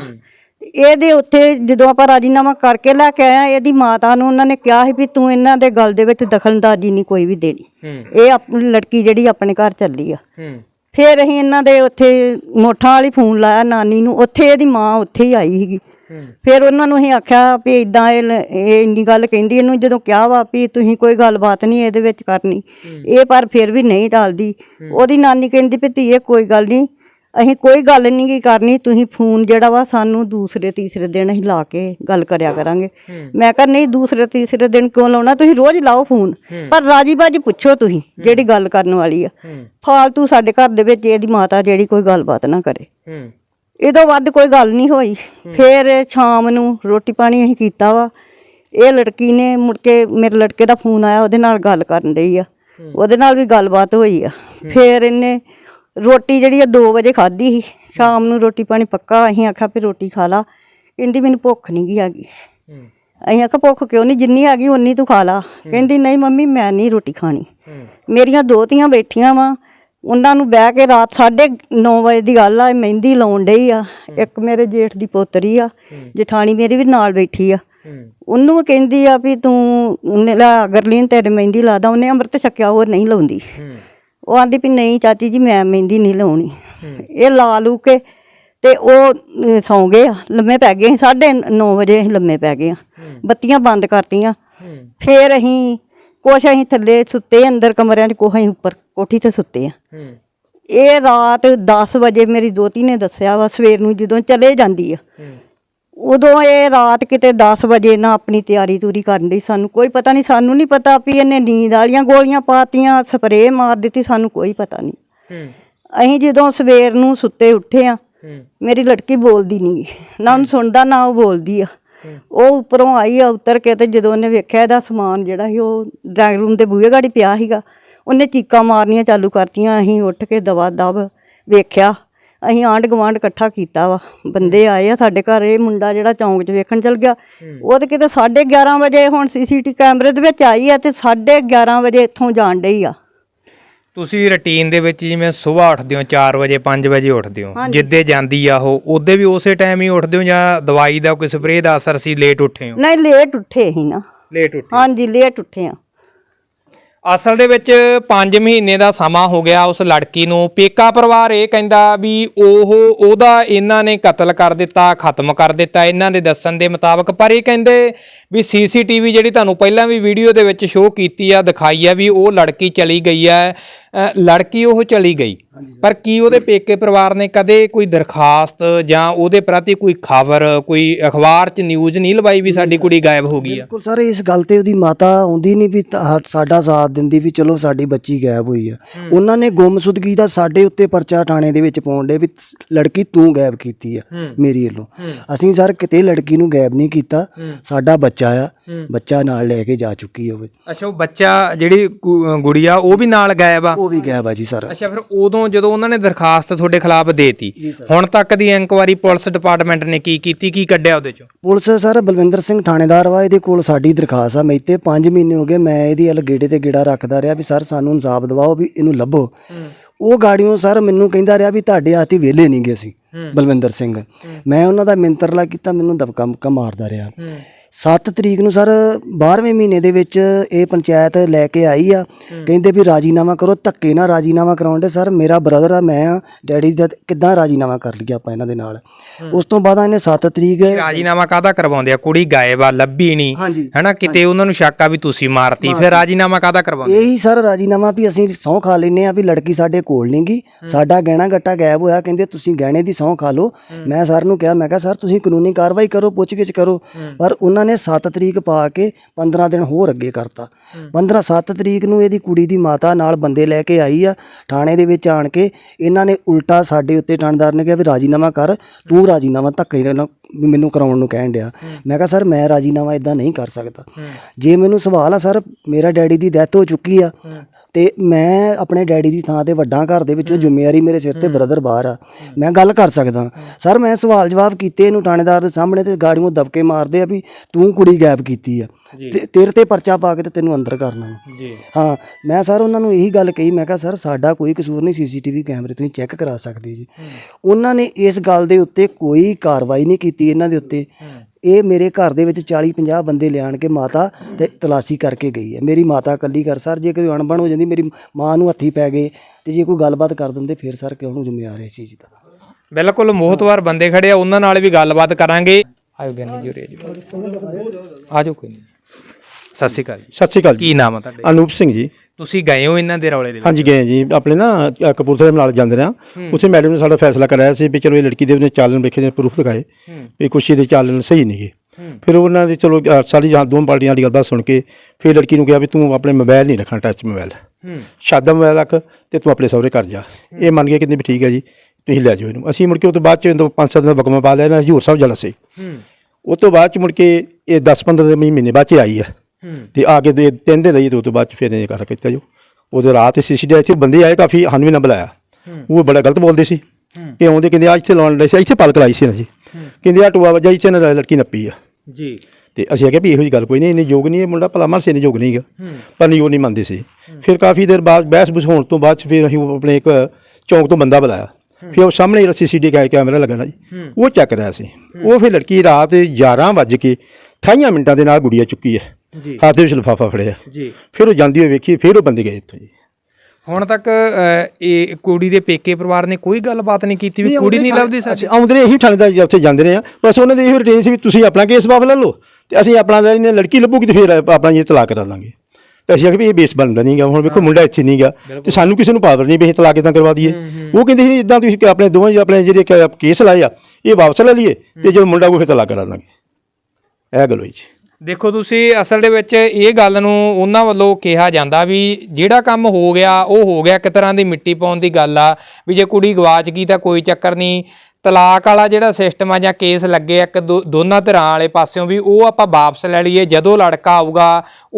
B: ਇਹਦੇ ਉੱਥੇ ਜਦੋਂ ਆਪਾਂ ਰਾਜੀਨਾਮਾ ਕਰਕੇ ਲੈ ਕੇ ਆਏ ਆ ਇਹਦੀ ਮਾਤਾ ਨੂੰ ਉਹਨਾਂ ਨੇ ਕਿਹਾ ਸੀ ਵੀ ਤੂੰ ਇਹਨਾਂ ਦੇ ਗੱਲ ਦੇ ਵਿੱਚ ਦਖਲਅੰਦਾਜ਼ੀ ਨਹੀਂ ਕੋਈ ਵੀ ਦੇਣੀ।
A: ਹੂੰ।
B: ਇਹ ਆਪਣੀ ਲੜਕੀ ਜਿਹੜੀ ਆਪਣੇ ਘਰ ਚੱਲੀ ਆ।
A: ਹੂੰ।
B: ਫਿਰ ਅਸੀਂ ਇਹਨਾਂ ਦੇ ਉੱਥੇ ਮੋਠਾਂ ਵਾਲੀ ਫੋਨ ਲਾਇਆ ਨਾਨੀ ਨੂੰ। ਉੱਥੇ ਇਹਦੀ ਮਾਂ ਉੱਥੇ ਹੀ ਆਈ ਸੀਗੀ। ਫਿਰ ਉਹਨਾਂ ਨੂੰ ਅਸੀਂ ਆਖਿਆ ਵੀ ਇਦਾਂ ਇਹ ਇੰਨੀ ਗੱਲ ਕਹਿੰਦੀ ਇਹਨੂੰ ਜਦੋਂ ਕਿਹਾ ਵਾ ਵੀ ਤੁਸੀਂ ਕੋਈ ਗੱਲਬਾਤ ਨਹੀਂ ਇਹਦੇ ਵਿੱਚ ਕਰਨੀ। ਇਹ ਪਰ ਫਿਰ ਵੀ ਨਹੀਂ ਟਾਲਦੀ। ਉਹਦੀ ਨਾਨੀ ਕਹਿੰਦੀ ਵੀ ਧੀਏ ਕੋਈ ਗੱਲ ਨਹੀਂ ਅਸੀਂ ਕੋਈ ਗੱਲ ਨਹੀਂ ਕੀ ਕਰਨੀ ਤੁਸੀਂ ਫੋਨ ਜਿਹੜਾ ਵਾ ਸਾਨੂੰ ਦੂਸਰੇ ਤੀਸਰੇ ਦਿਨ ਅਸੀਂ ਲਾ ਕੇ ਗੱਲ ਕਰਿਆ ਕਰਾਂਗੇ। ਮੈਂ ਕਿਹਾ ਨਹੀਂ ਦੂਸਰੇ ਤੀਸਰੇ ਦਿਨ ਕਿਉਂ ਲਾਉਣਾ? ਤੁਸੀਂ ਰੋਜ਼ ਲਾਓ ਫੋਨ ਪਰ ਰਾਜੀ ਬਾਜੀ ਪੁੱਛੋ ਤੁਸੀਂ ਜਿਹੜੀ ਗੱਲ ਕਰਨ ਵਾਲੀ ਆ। ਫਾਲਤੂ ਸਾਡੇ ਘਰ ਦੇ ਵਿੱਚ ਇਹਦੀ ਮਾਤਾ ਜਿਹੜੀ ਕੋਈ ਗੱਲਬਾਤ ਨਾ ਕਰੇ। ਤੋਂ ਵੱਧ ਕੋਈ ਗੱਲ ਨਹੀਂ ਹੋਈ। ਫਿਰ ਸ਼ਾਮ ਨੂੰ ਰੋਟੀ ਪਾਣੀ ਅਸੀਂ ਕੀਤਾ ਵਾ। ਇਹ ਲੜਕੀ ਨੇ ਮੁੜ ਕੇ ਮੇਰੇ ਲੜਕੇ ਦਾ ਫੋਨ ਆਇਆ ਉਹਦੇ ਨਾਲ ਗੱਲ ਕਰਨ ਡਈ ਆ। ਉਹਦੇ ਨਾਲ ਵੀ ਗੱਲਬਾਤ ਹੋਈ ਆ। ਫਿਰ ਇਹਨੇ ਰੋਟੀ ਜਿਹੜੀ ਆ 2 ਵਜੇ ਖਾਧੀ ਸੀ। ਸ਼ਾਮ ਨੂੰ ਰੋਟੀ ਪਾਣੀ ਪੱਕਾ ਅਸੀਂ ਆਖਿਆ ਵੀ ਰੋਟੀ ਖਾ ਲਾ। ਕਹਿੰਦੀ ਮੈਨੂੰ ਭੁੱਖ ਨਹੀਂ ਗਈ ਹੈਗੀ। ਅਸੀਂ ਆਖਿਆ ਭੁੱਖ ਕਿਉਂ ਨਹੀਂ ਜਿੰਨੀ ਹੈਗੀ ਉਨੀ ਤੂੰ ਖਾ ਲਾ। ਕਹਿੰਦੀ ਨਹੀਂ ਮੰਮੀ ਮੈਂ ਨਹੀਂ ਰੋਟੀ ਖਾਣੀ। ਮੇਰੀਆਂ ਦੋ ਧੀਆਂ ਬੈਠੀਆਂ ਵਾ। ਉਹਨਾਂ ਨੂੰ ਬਹਿ ਕੇ ਰਾਤ 9:30 ਵਜੇ ਦੀ ਗੱਲ ਆ ਇਹ ਮਹਿੰਦੀ ਲਾਉਣ ਡਈ ਆ। ਇੱਕ ਮੇਰੇ ਜੇਠ ਦੀ ਪੋਤਰੀ ਆ ਜਠਾਣੀ ਮੇਰੀ ਵੀ ਨਾਲ ਬੈਠੀ ਆ। ਉਹਨੂੰ ਕਹਿੰਦੀ ਆ ਵੀ ਤੂੰ ਉਹਨੇ ਲਾ ਗਰਲੀਨ ਤੇਰੇ ਮਹਿੰਦੀ ਲਾਦਾ ਉਹਨੇ ਅੰਮ੍ਰਿਤ ਛਕਿਆ ਉਹ ਨਹੀਂ ਲਾਉਂਦੀ। ਉਹ ਆਂਦੀ ਵੀ ਨਹੀਂ ਚਾਚੀ ਜੀ ਮੈਂ ਮਹਿੰਦੀ ਨਹੀਂ ਲਾਉਣੀ। ਇਹ ਲਾ ਲੂ ਕੇ ਤੇ ਉਹ ਸੌਂ ਗਏ ਲੰਮੇ ਪੈ ਗਏ। ਸੀ 9:30 ਵਜੇ ਅਸੀਂ ਲੰਮੇ ਪੈ ਗਏ ਬੱਤੀਆਂ ਬੰਦ ਕਰਤੀਆਂ। ਫੇਰ ਅਸੀਂ ਕੁਛ ਅਸੀਂ ਥੱਲੇ ਸੁੱਤੇ ਅੰਦਰ ਕਮਰਿਆਂ 'ਚ ਕੁਛ ਅਸੀਂ ਉੱਪਰ ਕੋਠੀ ਤੇ ਸੁੱਤੇ ਆ
A: ਹੂੰ।
B: ਇਹ ਰਾਤ 10 ਵਜੇ ਮੇਰੀ ਦੋਤੀ ਨੇ ਦੱਸਿਆ ਵਾ ਸਵੇਰ ਨੂੰ ਜਦੋਂ ਚਲੇ ਜਾਂਦੀ ਆ।
A: ਹੂੰ।
B: ਉਦੋਂ ਇਹ ਰਾਤ ਕਿਤੇ 10 ਵਜੇ ਨਾ ਆਪਣੀ ਤਿਆਰੀ ਤੂਰੀ ਕਰਨ ਦੀ ਸਾਨੂੰ ਕੋਈ ਪਤਾ ਨਹੀਂ ਸਾਨੂੰ ਨਹੀਂ ਪਤਾ ਵੀ ਇਹਨੇ ਨੀਂਦ ਵਾਲੀਆਂ ਗੋਲੀਆਂ ਪਾਤੀਆਂ ਸਪਰੇਅ ਮਾਰ ਦਿੱਤੀ ਸਾਨੂੰ ਕੋਈ ਪਤਾ ਨਹੀਂ।
A: ਹੂੰ।
B: ਅਸੀਂ ਜਦੋਂ ਸਵੇਰ ਨੂੰ ਸੁੱਤੇ ਉੱਠੇ ਆ
A: ਹੂੰ।
B: ਮੇਰੀ ਲੜਕੀ ਬੋਲਦੀ ਨਹੀਂ ਨਾ ਉਹਨੂੰ ਸੁਣਦਾ ਨਾ ਉਹ ਬੋਲਦੀ ਆ। ਉਹ ਉੱਪਰੋਂ ਆਈ ਆ ਉਤਰ ਕੇ ਤੇ ਜਦੋਂ ਉਹਨੇ ਵੇਖਿਆ ਇਹਦਾ ਸਮਾਨ ਜਿਹੜਾ ਸੀ ਉਹ ਡਰਾਇੰਗ ਰੂਮ ਦੇ ਬੂਹੇ ਗਾੜੀ ਪਿਆ ਸੀਗਾ। ਉਹਨੇ ਚੀਕਾਂ ਮਾਰਨੀਆਂ ਚਾਲੂ ਕਰਤੀਆਂ ਅਸੀਂ ਉੱਠ ਕੇ ਦਵਾ ਦਵ ਵੇਖਿਆ। ਅਸੀਂ ਆਂਢ ਗੁਆਂਢ ਇਕੱਠਾ ਕੀਤਾ ਵਾ। ਬੰਦੇ ਆਏ ਆ ਸਾਡੇ ਘਰ ਇਹ ਮੁੰਡਾ ਜਿਹੜਾ ਚੌਂਕ 'ਚ ਵੇਖਣ ਚਲ ਗਿਆ। ਉਹ ਤੇ ਕਿਤੇ 11:30 ਵਜੇ ਹੁਣ ਸੀਸੀਟੀ ਕੈਮਰੇ ਦੇ ਵਿੱਚ ਆਈ ਆ ਤੇ 11:30 ਵਜੇ ਇੱਥੋਂ ਜਾਣ ਡਈ ਆ।
A: ਤੁਸੀਂ ਰੁਟੀਨ ਦੇ ਵਿੱਚ ਜਿਵੇਂ ਸਵੇਰ ਉੱਠਦੇ ਹੋ 4 ਵਜੇ 5 ਵਜੇ ਉੱਠਦੇ ਹੋ
B: ਹਾਂਜੀ।
A: ਜਿੱਦੇ ਜਾਂਦੀ ਆ ਉਹ ਉਹਦੇ ਵੀ ਉਸੇ ਟਾਈਮ ਹੀ ਉੱਠਦੇ ਹੋ ਜਾਂ ਦਵਾਈ ਦਾ ਕੋਈ ਸਪਰੇਅ ਦਾ ਅਸਰ ਸੀ ਲੇਟ ਉੱਠੇ ਹੋ?
B: ਨਹੀਂ ਲੇਟ ਉੱਠੇ ਸੀ ਨਾ।
A: ਲੇਟ ਉੱਠੇ।
B: ਹਾਂਜੀ ਲੇਟ ਉੱਠੇ ਆ।
A: ਅਸਲ ਦੇ ਵਿੱਚ 5 ਮਹੀਨੇ ਦਾ ਸਮਾਂ ਹੋ ਗਿਆ ਉਸ ਲੜਕੀ ਨੂੰ। ਪੇਕਾ ਪਰਿਵਾਰ ਇਹ ਕਹਿੰਦਾ ਵੀ ਉਹ ਉਹਦਾ ਇਹਨਾਂ ਨੇ ਕਤਲ ਕਰ ਦਿੱਤਾ ਖਤਮ ਕਰ ਦਿੱਤਾ। ਇਹਨਾਂ ਦੇ ਦੱਸਣ ਦੇ ਮੁਤਾਬਕ ਪਰ ਇਹ ਕਹਿੰਦੇ ਵੀ ਸੀਸੀਟੀਵੀ ਜਿਹੜੀ ਤੁਹਾਨੂੰ ਪਹਿਲਾਂ ਵੀ ਵੀਡੀਓ ਦੇ ਵਿੱਚ ਸ਼ੋਅ ਕੀਤੀ ਆ ਦਿਖਾਈ ਆ ਵੀ ਉਹ ਲੜਕੀ ਚਲੀ ਗਈ ਆ। ਅ, ਲੜਕੀ ਉਹ ਚਲੀ ਗਈ। ਪਰ ਕੀ ਉਹਦੇ ਪੇਕੇ ਪਰਿਵਾਰ ਨੇ ਕਦੇ ਕੋਈ ਦਰਖਾਸਤ ਜਾਂ ਉਹਦੇ ਪ੍ਰਤੀ ਕੋਈ ਖਬਰ ਕੋਈ ਅਖਬਾਰ 'ਚ ਨਿਊਜ਼ ਨਹੀਂ ਲਵਾਈ ਵੀ ਸਾਡੀ ਕੁੜੀ ਗਾਇਬ ਹੋ ਗਈ ਆ?
C: ਬਿਲਕੁਲ ਸਰ ਇਸ ਗੱਲ ਤੇ ਉਹਦੀ ਮਾਤਾ ਆਉਂਦੀ ਨਹੀਂ ਵੀ ਸਾਡਾ ਸਾਥ ਦਿੰਦੀ ਵੀ ਚਲੋ ਸਾਡੀ ਬੱਚੀ ਗਾਇਬ ਹੋਈ ਆ। ਉਹਨਾਂ ਨੇ ਗੁੰਮਸ਼ੁਦਗੀ ਦਾ ਸਾਡੇ ਉੱਤੇ ਪਰਚਾ ਥਾਣੇ ਦੇ ਵਿੱਚ ਪਾਉਣ ਦੇ ਵੀ ਲੜਕੀ ਤੂੰ ਗਾਇਬ ਕੀਤੀ ਆ ਮੇਰੀ ਵੱਲੋਂ। ਅਸੀਂ ਸਰ ਕਿਤੇ ਲੜਕੀ ਨੂੰ ਗਾਇਬ ਨਹੀਂ ਕੀਤਾ। ਸਾਡਾ ਬੱਚਾ ਆ ਬੱਚਾ ਨਾਲ ਲੈ ਕੇ ਜਾ ਚੁੱਕੀ ਹੋਵੇ
A: ਅੱਛਾ ਉਹ ਬੱਚਾ ਜਿਹੜੀ ਗੁੜੀਆ ਉਹ ਵੀ ਨਾਲ ਗਾਇਬ ਆ?
C: ਉਹ ਵੀ ਗਾਇਬ ਆ ਜੀ ਸਰ।
A: ਅੱਛਾ ਫਿਰ ਉਦੋਂ ਜਦੋਂ ਉਹਨਾਂ ਨੇ ਦਰਖਾਸਤ ਤੁਹਾਡੇ ਖਿਲਾਫ ਦੇਤੀ ਹੁਣ ਤੱਕ ਦੀ ਇਨਕੁਆਰੀ ਪੁਲਿਸ ਡਿਪਾਰਟਮੈਂਟ ਨੇ ਕੀ ਕੀਤੀ ਕੀ ਕੱਢਿਆ ਉਹਦੇ ਚੋਂ?
C: ਪੁਲਿਸ ਸਰ ਬਲਵਿੰਦਰ ਸਿੰਘ ਥਾਣੇਦਾਰ ਵਾ ਇਹਦੇ ਕੋਲ ਸਾਡੀ ਦਰਖਾਸਤ ਆ ਮੈਤੇ 5 ਮਹੀਨੇ ਹੋ ਗਏ ਮੈਂ ਇਹਦੀ ਹਲ ਗੇੜੇ ਤੇ ਗੇੜਾ ਰੱਖਦਾ ਰਿਹਾ ਵੀ ਸਰ ਸਾਨੂੰ ਇਨਸਾਫ ਦਿਵਾਓ ਵੀ ਇਹਨੂੰ ਲੱਭੋ। ਉਹ ਗਾੜੀਆਂ ਸਰ ਮੈਨੂੰ ਕਹਿੰਦਾ ਰਿਹਾ ਵੀ ਤੁਹਾਡੇ ਹੱਥ ਹੀ ਵਿਹਲੇ ਨਹੀਂ ਗਏ ਸੀ ਬਲਵਿੰਦਰ ਸਿੰਘ। ਮੈਂ ਉਹਨਾਂ ਦਾ ਮਿੰਤਰਲਾ ਕੀਤਾ ਮੈਨੂੰ ਦਬਕਾ ਮੁੱਕਾ ਮਾਰਦਾ ਰਿਹਾ। 7 ਤਰੀਕ ਨੂੰ ਸਰ 12ਵੇਂ ਮਹੀਨੇ ਦੇ ਵਿੱਚ ਇਹ ਪੰਚਾਇਤ ਲੈ ਕੇ ਆਈ ਆ। ਕਹਿੰਦੇ ਵੀ ਰਾਜੀਨਾਮਾ ਕਰੋ ਧੱਕੇ ਨਾਲ ਰਾਜੀਨਾਮਾ ਕਰਾਉਣ ਦੇ। ਸਰ ਮੇਰਾ ਬ੍ਰਦਰ ਆ ਮੈਂ ਆ ਡੈਡੀ ਦਾ ਕਿੱਦਾਂ ਰਾਜੀਨਾਮਾ ਕਰ ਲਿਆ ਆਪਾਂ ਇਹਨਾਂ ਦੇ ਨਾਲ? ਉਸ ਤੋਂ ਬਾਅਦ ਇਹਨੇ 7 ਤਰੀਕ
A: ਰਾਜੀਨਾਮਾ ਕਾਹਦਾ ਕਰਵਾਉਂਦੇ ਆ? ਕੁੜੀ ਗਾਇਬ ਆ ਲੱਭੀ ਨਹੀਂ। ਹੈਨਾ ਕਿਤੇ ਉਹਨਾਂ ਨੂੰ ਸ਼ੱਕ ਆ ਵੀ ਤੁਸੀਂ ਮਾਰਤੀ ਫਿਰ ਰਾਜੀਨਾਮਾ ਕਾਹਦਾ ਕਰਵਾਉਂਦੇ?
C: ਇਹੀ ਸਰ ਰਾਜੀਨਾਮਾ ਵੀ ਅਸੀਂ ਸਹੁੰ ਖਾ ਲੈਨੇ ਆ ਵੀ ਲੜਕੀ ਸਾਡੇ ਕੋਲ ਨਹੀਂ ਗੀ ਸਾਡਾ ਗਹਿਣਾ ਗੱਟਾ ਗਾਇਬ ਹੋਇਆ ਕਹਿੰਦੇ ਤੁਸੀਂ ਗਹਿਣੇ ਦੀ ਸਹੁੰ ਖਾ ਲਓ। ਮੈਂ ਸਰ ਨੂੰ ਕਿਹਾ ਮੈਂ ਕਿਹਾ ਸਰ ਤੁਸੀਂ ਕਾਨੂੰਨੀ ਕਾਰਵਾਈ ਕਰੋ ਪੁੱਛਗਿੱਛ ਕਰੋ। ਪਰ ਉਹਨਾਂ ਨੇ 7 ਤਰੀਕ ਪਾ ਕੇ 15 ਦਿਨ ਹੋਰ ਅੱਗੇ ਕਰਤਾ। 15 7 ਤਰੀਕ ਨੂੰ ਇਹਦੀ ਕੁੜੀ ਦੀ ਮਾਤਾ ਨਾਲ ਬੰਦੇ ਲੈ ਕੇ ਆਈ ਆ ਥਾਣੇ ਦੇ ਵਿੱਚ ਆਣ ਕੇ ਇਹਨਾਂ ਨੇ ਉਲਟਾ ਸਾਡੇ ਉੱਤੇ ਥਾਣੇਦਾਰ ਨੇ ਕਿਹਾ ਵੀ ਰਾਜੀਨਾਮਾ ਕਰ ਤੂੰ ਰਾਜੀਨਾਮਾ ਧੱਕੇ ਨਾਲ ਮੈਨੂੰ ਕਰਾਉਣ ਨੂੰ ਕਹਿਣ ਡਿਆ। ਮੈਂ ਕਿਹਾ ਸਰ ਮੈਂ ਰਾਜੀਨਾਮਾ ਇਦਾਂ ਨਹੀਂ ਕਰ ਸਕਦਾ। ਜੇ ਮੈਨੂੰ ਸਵਾਲ ਆ ਸਰ ਮੇਰਾ ਡੈਡੀ ਦੀ ਡੈਥ ਹੋ ਚੁੱਕੀ ਆ ਤੇ ਮੈਂ ਆਪਣੇ ਡੈਡੀ ਦੀ ਥਾਂ ਤੇ ਵੱਡਾ ਘਰ ਦੇ ਵਿੱਚੋਂ ਜ਼ਿੰਮੇਵਾਰੀ ਮੇਰੇ ਸਿਰ ਤੇ ਬ੍ਰਦਰ ਬਾਹਰ ਆ। ਮੈਂ ਗੱਲ ਕਰ ਸਕਦਾ। ਸਰ ਮੈਂ ਸਵਾਲ ਜਵਾਬ ਕੀਤੇ ਇਹਨੂੰ ਥਾਣੇਦਾਰ ਦੇ ਸਾਹਮਣੇ ਤੇ ਗਾੜੀਆਂ ਦਬਕੇ ਮਾਰਦੇ ਆ ਵੀ ਤੂੰ ਕੁੜੀ ਗਾਇਬ ਕੀਤੀ ਆ। ਤੇ ਤੇਰੇ ਤੇ ਪਰਚਾ ਪਾ ਕੇ ਤੇ ਤੈਨੂੰ ਅੰਦਰ ਕਰਨਾ।
A: ਜੀ।
C: ਹਾਂ ਮੈਂ ਸਰ ਉਹਨਾਂ ਨੂੰ ਇਹੀ ਗੱਲ ਕਹੀ ਮੈਂ ਕਿਹਾ ਸਰ ਸਾਡਾ ਕੋਈ ਕਸੂਰ ਨਹੀਂ ਸੀਸੀਟੀਵੀ ਕੈਮਰੇ ਤੁਸੀਂ ਚੈੱਕ ਕਰਾ ਸਕਦੇ ਜੀ। ਉਹਨਾਂ ਨੇ ਇਸ ਗੱਲ ਦੇ ਉੱਤੇ ਕੋਈ ਕਾਰਵਾਈ ਨਹੀਂ ਕੀਤੀ ਇਹਨਾਂ ਦੇ ਉੱਤੇ। ਇਹ ਮੇਰੇ ਘਰ ਦੇ ਵਿੱਚ 40 50 ਬੰਦੇ ਲਿਆਣ ਕੇ ਮਾਤਾ ਤੇ ਤਲਾਸ਼ੀ ਕਰਕੇ ਗਈ ਹੈ। ਮੇਰੀ ਮਾਤਾ ਇਕੱਲੀ ਕਰ ਸਰ ਜੇ ਕੋਈ ਅਣਬਣ ਹੋ ਜਾਂਦੀ ਮੇਰੀ ਮਾਂ ਨੂੰ ਹੱਥੀ ਪੈ ਗਏ ਤੇ ਜੇ ਕੋਈ ਗੱਲਬਾਤ ਕਰ ਦਿੰਦੇ ਫਿਰ ਸਰ ਕਿਉਂ ਨੂੰ ਜ਼ਿੰਮੇਵਾਰ ਇਸ ਚੀਜ਼ ਦਾ?
A: ਬਿਲਕੁਲ ਮੋਹਤਵਾਰ ਬੰਦੇ ਖੜੇ ਆ ਉਹਨਾਂ ਨਾਲ ਵੀ ਗੱਲਬਾਤ ਕਰਾਂਗੇ। ਆਇਓ ਗਿਆਨੀ ਜੀ ਉਰੇ ਆ ਜਾਓ ਕੋਈ ਨਹੀਂ ਸਤਿ ਸ਼੍ਰੀ ਅਕਾਲ ਜੀ।
D: ਸਤਿ ਸ਼੍ਰੀ ਅਕਾਲ ਜੀ।
A: ਕੀ ਨਾਮ ਆ ਤੁਹਾਡਾ?
D: ਅਨੂਪ ਸਿੰਘ ਜੀ।
A: ਤੁਸੀਂ ਗਏ ਹੋ ਇਹਨਾਂ ਦੇ ਰੌਲੇ ਦੇ ਵਿੱਚ?
D: ਹਾਂਜੀ ਗਏ ਜੀ। ਆਪਣੇ ਨਾ ਅ, ਕਪੂਰਥਲੇ ਨਾਲ ਜਾਂਦੇ ਰਿਹਾ ਉੱਥੇ ਮੈਡਮ ਨੇ ਸਾਡਾ ਫੈਸਲਾ ਕਰਾਇਆ ਸੀ ਵੀ ਚਲੋ ਇਹ ਲੜਕੀ ਦੇ ਉਹਨੇ ਚਾਲਨ ਵੇਖੇ ਨੇ ਪ੍ਰੂਫ ਦਿਖਾਏ ਵੀ ਕੁਛ ਇਹਦੇ ਚਾਲਨ ਸਹੀ ਨਹੀਂਗੇ ਫਿਰ ਉਹਨਾਂ ਦੀ ਚਲੋ ਅ, ਸਾਰੀ ਜਾਂ ਦੋਵਾਂ ਪਾਰਟੀਆਂ ਦੀ ਗੱਲਬਾਤ ਸੁਣ ਕੇ ਫਿਰ ਲੜਕੀ ਨੂੰ ਕਿਹਾ ਵੀ ਤੂੰ ਆਪਣੇ ਮੋਬਾਈਲ ਨਹੀਂ ਰੱਖਣਾ ਟੱਚ ਮੋਬਾਈਲ।
A: ਹੂੰ।
D: ਸਾਦਾ ਮੋਬਾਈਲ ਰੱਖ ਤੇ ਤੂੰ ਆਪਣੇ ਸਹੁਰੇ ਘਰ ਜਾ। ਇਹ ਮੰਨ ਗਿਆ ਕਿ ਵੀ ਠੀਕ ਹੈ ਜੀ ਤੁਸੀਂ ਲੈ ਜਾਓ ਇਹਨੂੰ। ਅਸੀਂ ਮੁੜ ਕੇ ਉਹ ਤੋਂ ਬਾਅਦ ਚ ਜਦੋਂ ਪੰਜ ਸੱਤ ਦਿਨ ਦਾ ਬਕਮਾ ਪਾ ਲਿਆ ਇਹਨਾਂ ਹਜ਼ੂਰ ਸਾਹਿਬ ਜਾਣਾ ਸੀ।
A: ਹੂੰ।
D: ਉਹ ਤੋਂ ਬਾਅਦ ਚ ਮੁੜ ਕੇ ਇਹ 10 15 ਦੇ ਮਹੀਨੇ ਬਾਅਦ ਚ ਆਈ ਆ
A: ਹੂੰ।
D: ਤੇ ਆ ਕੇ ਦੇ ਤਿੰਨ ਦਿਨ ਰਹੀ ਤੇ ਤੋਂ ਬਾਅਦ ਫਿਰ ਇਹ ਕਰ ਕੀਤਾ ਜੋ। ਉਹਦੇ ਰਾਤ ਸੀਸੀਟੀਵੀ ਇੱਥੇ ਬੰਦੇ ਆਏ ਕਾਫੀ ਸਾਨੂੰ ਵੀ ਨਾ ਬੁਲਾਇਆ। ਉਹ ਬੜਾ ਗਲਤ ਬੋਲਦੇ ਸੀ। ਕਿ ਆਉਂਦੇ ਕਹਿੰਦੇ ਆ ਇੱਥੇ ਲਾਉਣ ਲਈ ਸੀ ਇੱਥੇ ਪਲਕ ਲਾਈ ਸੀ ਨਾ ਜੀ ਕਹਿੰਦੇ ਆ ਟੂਆ ਵਜਾ ਇੱਥੇ ਨਾ ਲੜਕੀ ਨੱਪੀ ਆ।
A: ਜੀ।
D: ਤੇ ਅਸੀਂ ਆਖਿਆ ਵੀ ਇਹੋ ਜੀ ਗੱਲ ਕੋਈ ਨਹੀਂ ਇਹਨੇ ਯੋਗ ਨਹੀਂ ਇਹ ਮੁੰਡਾ ਭਲਾ ਮਰਸੇ ਨੇ ਯੋਗ ਨਹੀਂਗਾ ਪਰ ਨਹੀਂ ਉਹ ਨਹੀਂ ਮੰਨਦੇ ਸੀ। ਫਿਰ ਕਾਫੀ ਦੇਰ ਬਾਅਦ ਬਹਿਸ ਬੁਸ ਹੋਣ ਤੋਂ ਬਾਅਦ ਫਿਰ ਅਸੀਂ ਆਪਣੇ ਇੱਕ ਚੌਂਕ ਤੋਂ ਬੰਦਾ ਬੁਲਾਇਆ। ਫਿਰ ਉਹ ਸਾਹਮਣੇ ਜਿਹੜਾ ਸੀਸੀਟੀਵੀ ਕੈਮਰਾ ਲੱਗਾ ਨਾ ਜੀ ਉਹ ਚੱਕ ਰਿਹਾ ਸੀ। ਉਹ ਫਿਰ ਲੜਕੀ ਰਾਤ 11 ਵੱਜ ਕੇ 28 ਮਿੰਟਾਂ ਦੇ ਨਾਲ ਗੁੜੀਆ ਚੁੱਕੀ ਹੈ।
A: ਜੀ।
D: ਹੱਥ ਦੇ ਵਿੱਚ ਲਿਫਾਫਾ ਫੜਿਆ
A: ਜੀ।
D: ਫਿਰ ਉਹ ਜਾਂਦੀ ਹੋਈ ਵੇਖੀ ਫਿਰ ਉਹ ਬੰਦੇ ਗਏ ਇੱਥੋਂ ਜੀ।
A: ਹੁਣ ਤੱਕ ਇਹ ਕੁੜੀ ਦੇ ਪੇਕੇ ਪਰਿਵਾਰ ਨੇ ਕੋਈ ਗੱਲਬਾਤ ਨਹੀਂ ਕੀਤੀ ਵੀ ਕੁੜੀ ਨਹੀਂ ਲੱਭਦੀ
D: ਅੱਛਾ, ਆਉਂਦੇ ਨੇ ਇਹੀ ਥਾਣੇਦਾਰ ਜੀ ਉੱਥੇ ਜਾਂਦੇ ਨੇ ਆ। ਬਸ ਉਹਨਾਂ ਦੇ ਇਹ ਰੁਟੀਨ ਸੀ ਵੀ ਤੁਸੀਂ ਆਪਣਾ ਕੇਸ ਵਾਪਸ ਲੈ ਲਓ ਤੇ ਅਸੀਂ ਆਪਣਾ ਲੈ ਹਾਂ, ਲੜਕੀ ਲੱਭੂਗੀ ਤੇ ਫਿਰ ਆਪਣਾ ਇਹ ਤਲਾਕ ਕਰਾ ਦਾਂਗੇ। ਤੇ ਅਸੀਂ ਆਖਿਆ ਵੀ ਇਹ ਬੇਸ ਬਣਦਾ ਨਹੀਂਗਾ ਹੁਣ ਵੇਖੋ ਮੁੰਡਾ ਇੱਥੇ ਨਹੀਂਗਾ ਤੇ ਸਾਨੂੰ ਕਿਸੇ ਨੂੰ ਪਾਵਰ ਨਹੀਂ ਵੀ ਅਸੀਂ ਤਲਾਕ ਇਦਾਂ ਕਰਵਾ ਦਈਏ। ਉਹ ਕਹਿੰਦੇ ਸੀ ਇਦਾਂ ਤੁਸੀਂ ਕਿ ਆਪਣੇ ਦੋਵਾਂ ਜੀ ਆਪਣੇ ਜਿਹੜੇ ਕ- ਕੇਸ ਲਾਏ ਆ ਇਹ ਵਾਪਸ ਲੈ ਲਈਏ ਤੇ ਜਦੋਂ ਮੁੰਡਾ ਕੋਈ ਫਿਰ ਤਲਾਕ ਕਰਾ ਦਾਂਗੇ। ਇਹ ਗੱਲ ਹੋਈ ਜੀ।
A: ਦੇਖੋ ਤੁਸੀਂ ਅਸਲ ਦੇ ਵਿੱਚ ਇਹ ਗੱਲ ਨੂੰ ਉਹਨਾਂ ਵੱਲੋਂ ਕਿਹਾ ਜਾਂਦਾ ਵੀ ਜਿਹੜਾ ਕੰਮ ਹੋ ਗਿਆ ਉਹ ਹੋ ਗਿਆ ਇੱਕ ਤਰ੍ਹਾਂ ਦੀ ਮਿੱਟੀ ਪਾਉਣ ਦੀ ਗੱਲ ਆ ਵੀ ਜੇ ਕੁੜੀ ਗਵਾਚ ਗਈ ਤਾਂ ਕੋਈ ਚੱਕਰ ਨਹੀਂ। ਤਲਾਕ ਵਾਲਾ ਜਿਹੜਾ ਸਿਸਟਮ ਆ ਜਾਂ ਕੇਸ ਲੱਗੇ ਇੱਕ ਦੋਨਾਂ ਧਿਰਾਂ ਵਾਲੇ ਪਾਸਿਓਂ ਵੀ ਉਹ ਆਪਾਂ ਵਾਪਸ ਲੈ ਲਈਏ ਜਦੋਂ ਲੜਕਾ ਆਊਗਾ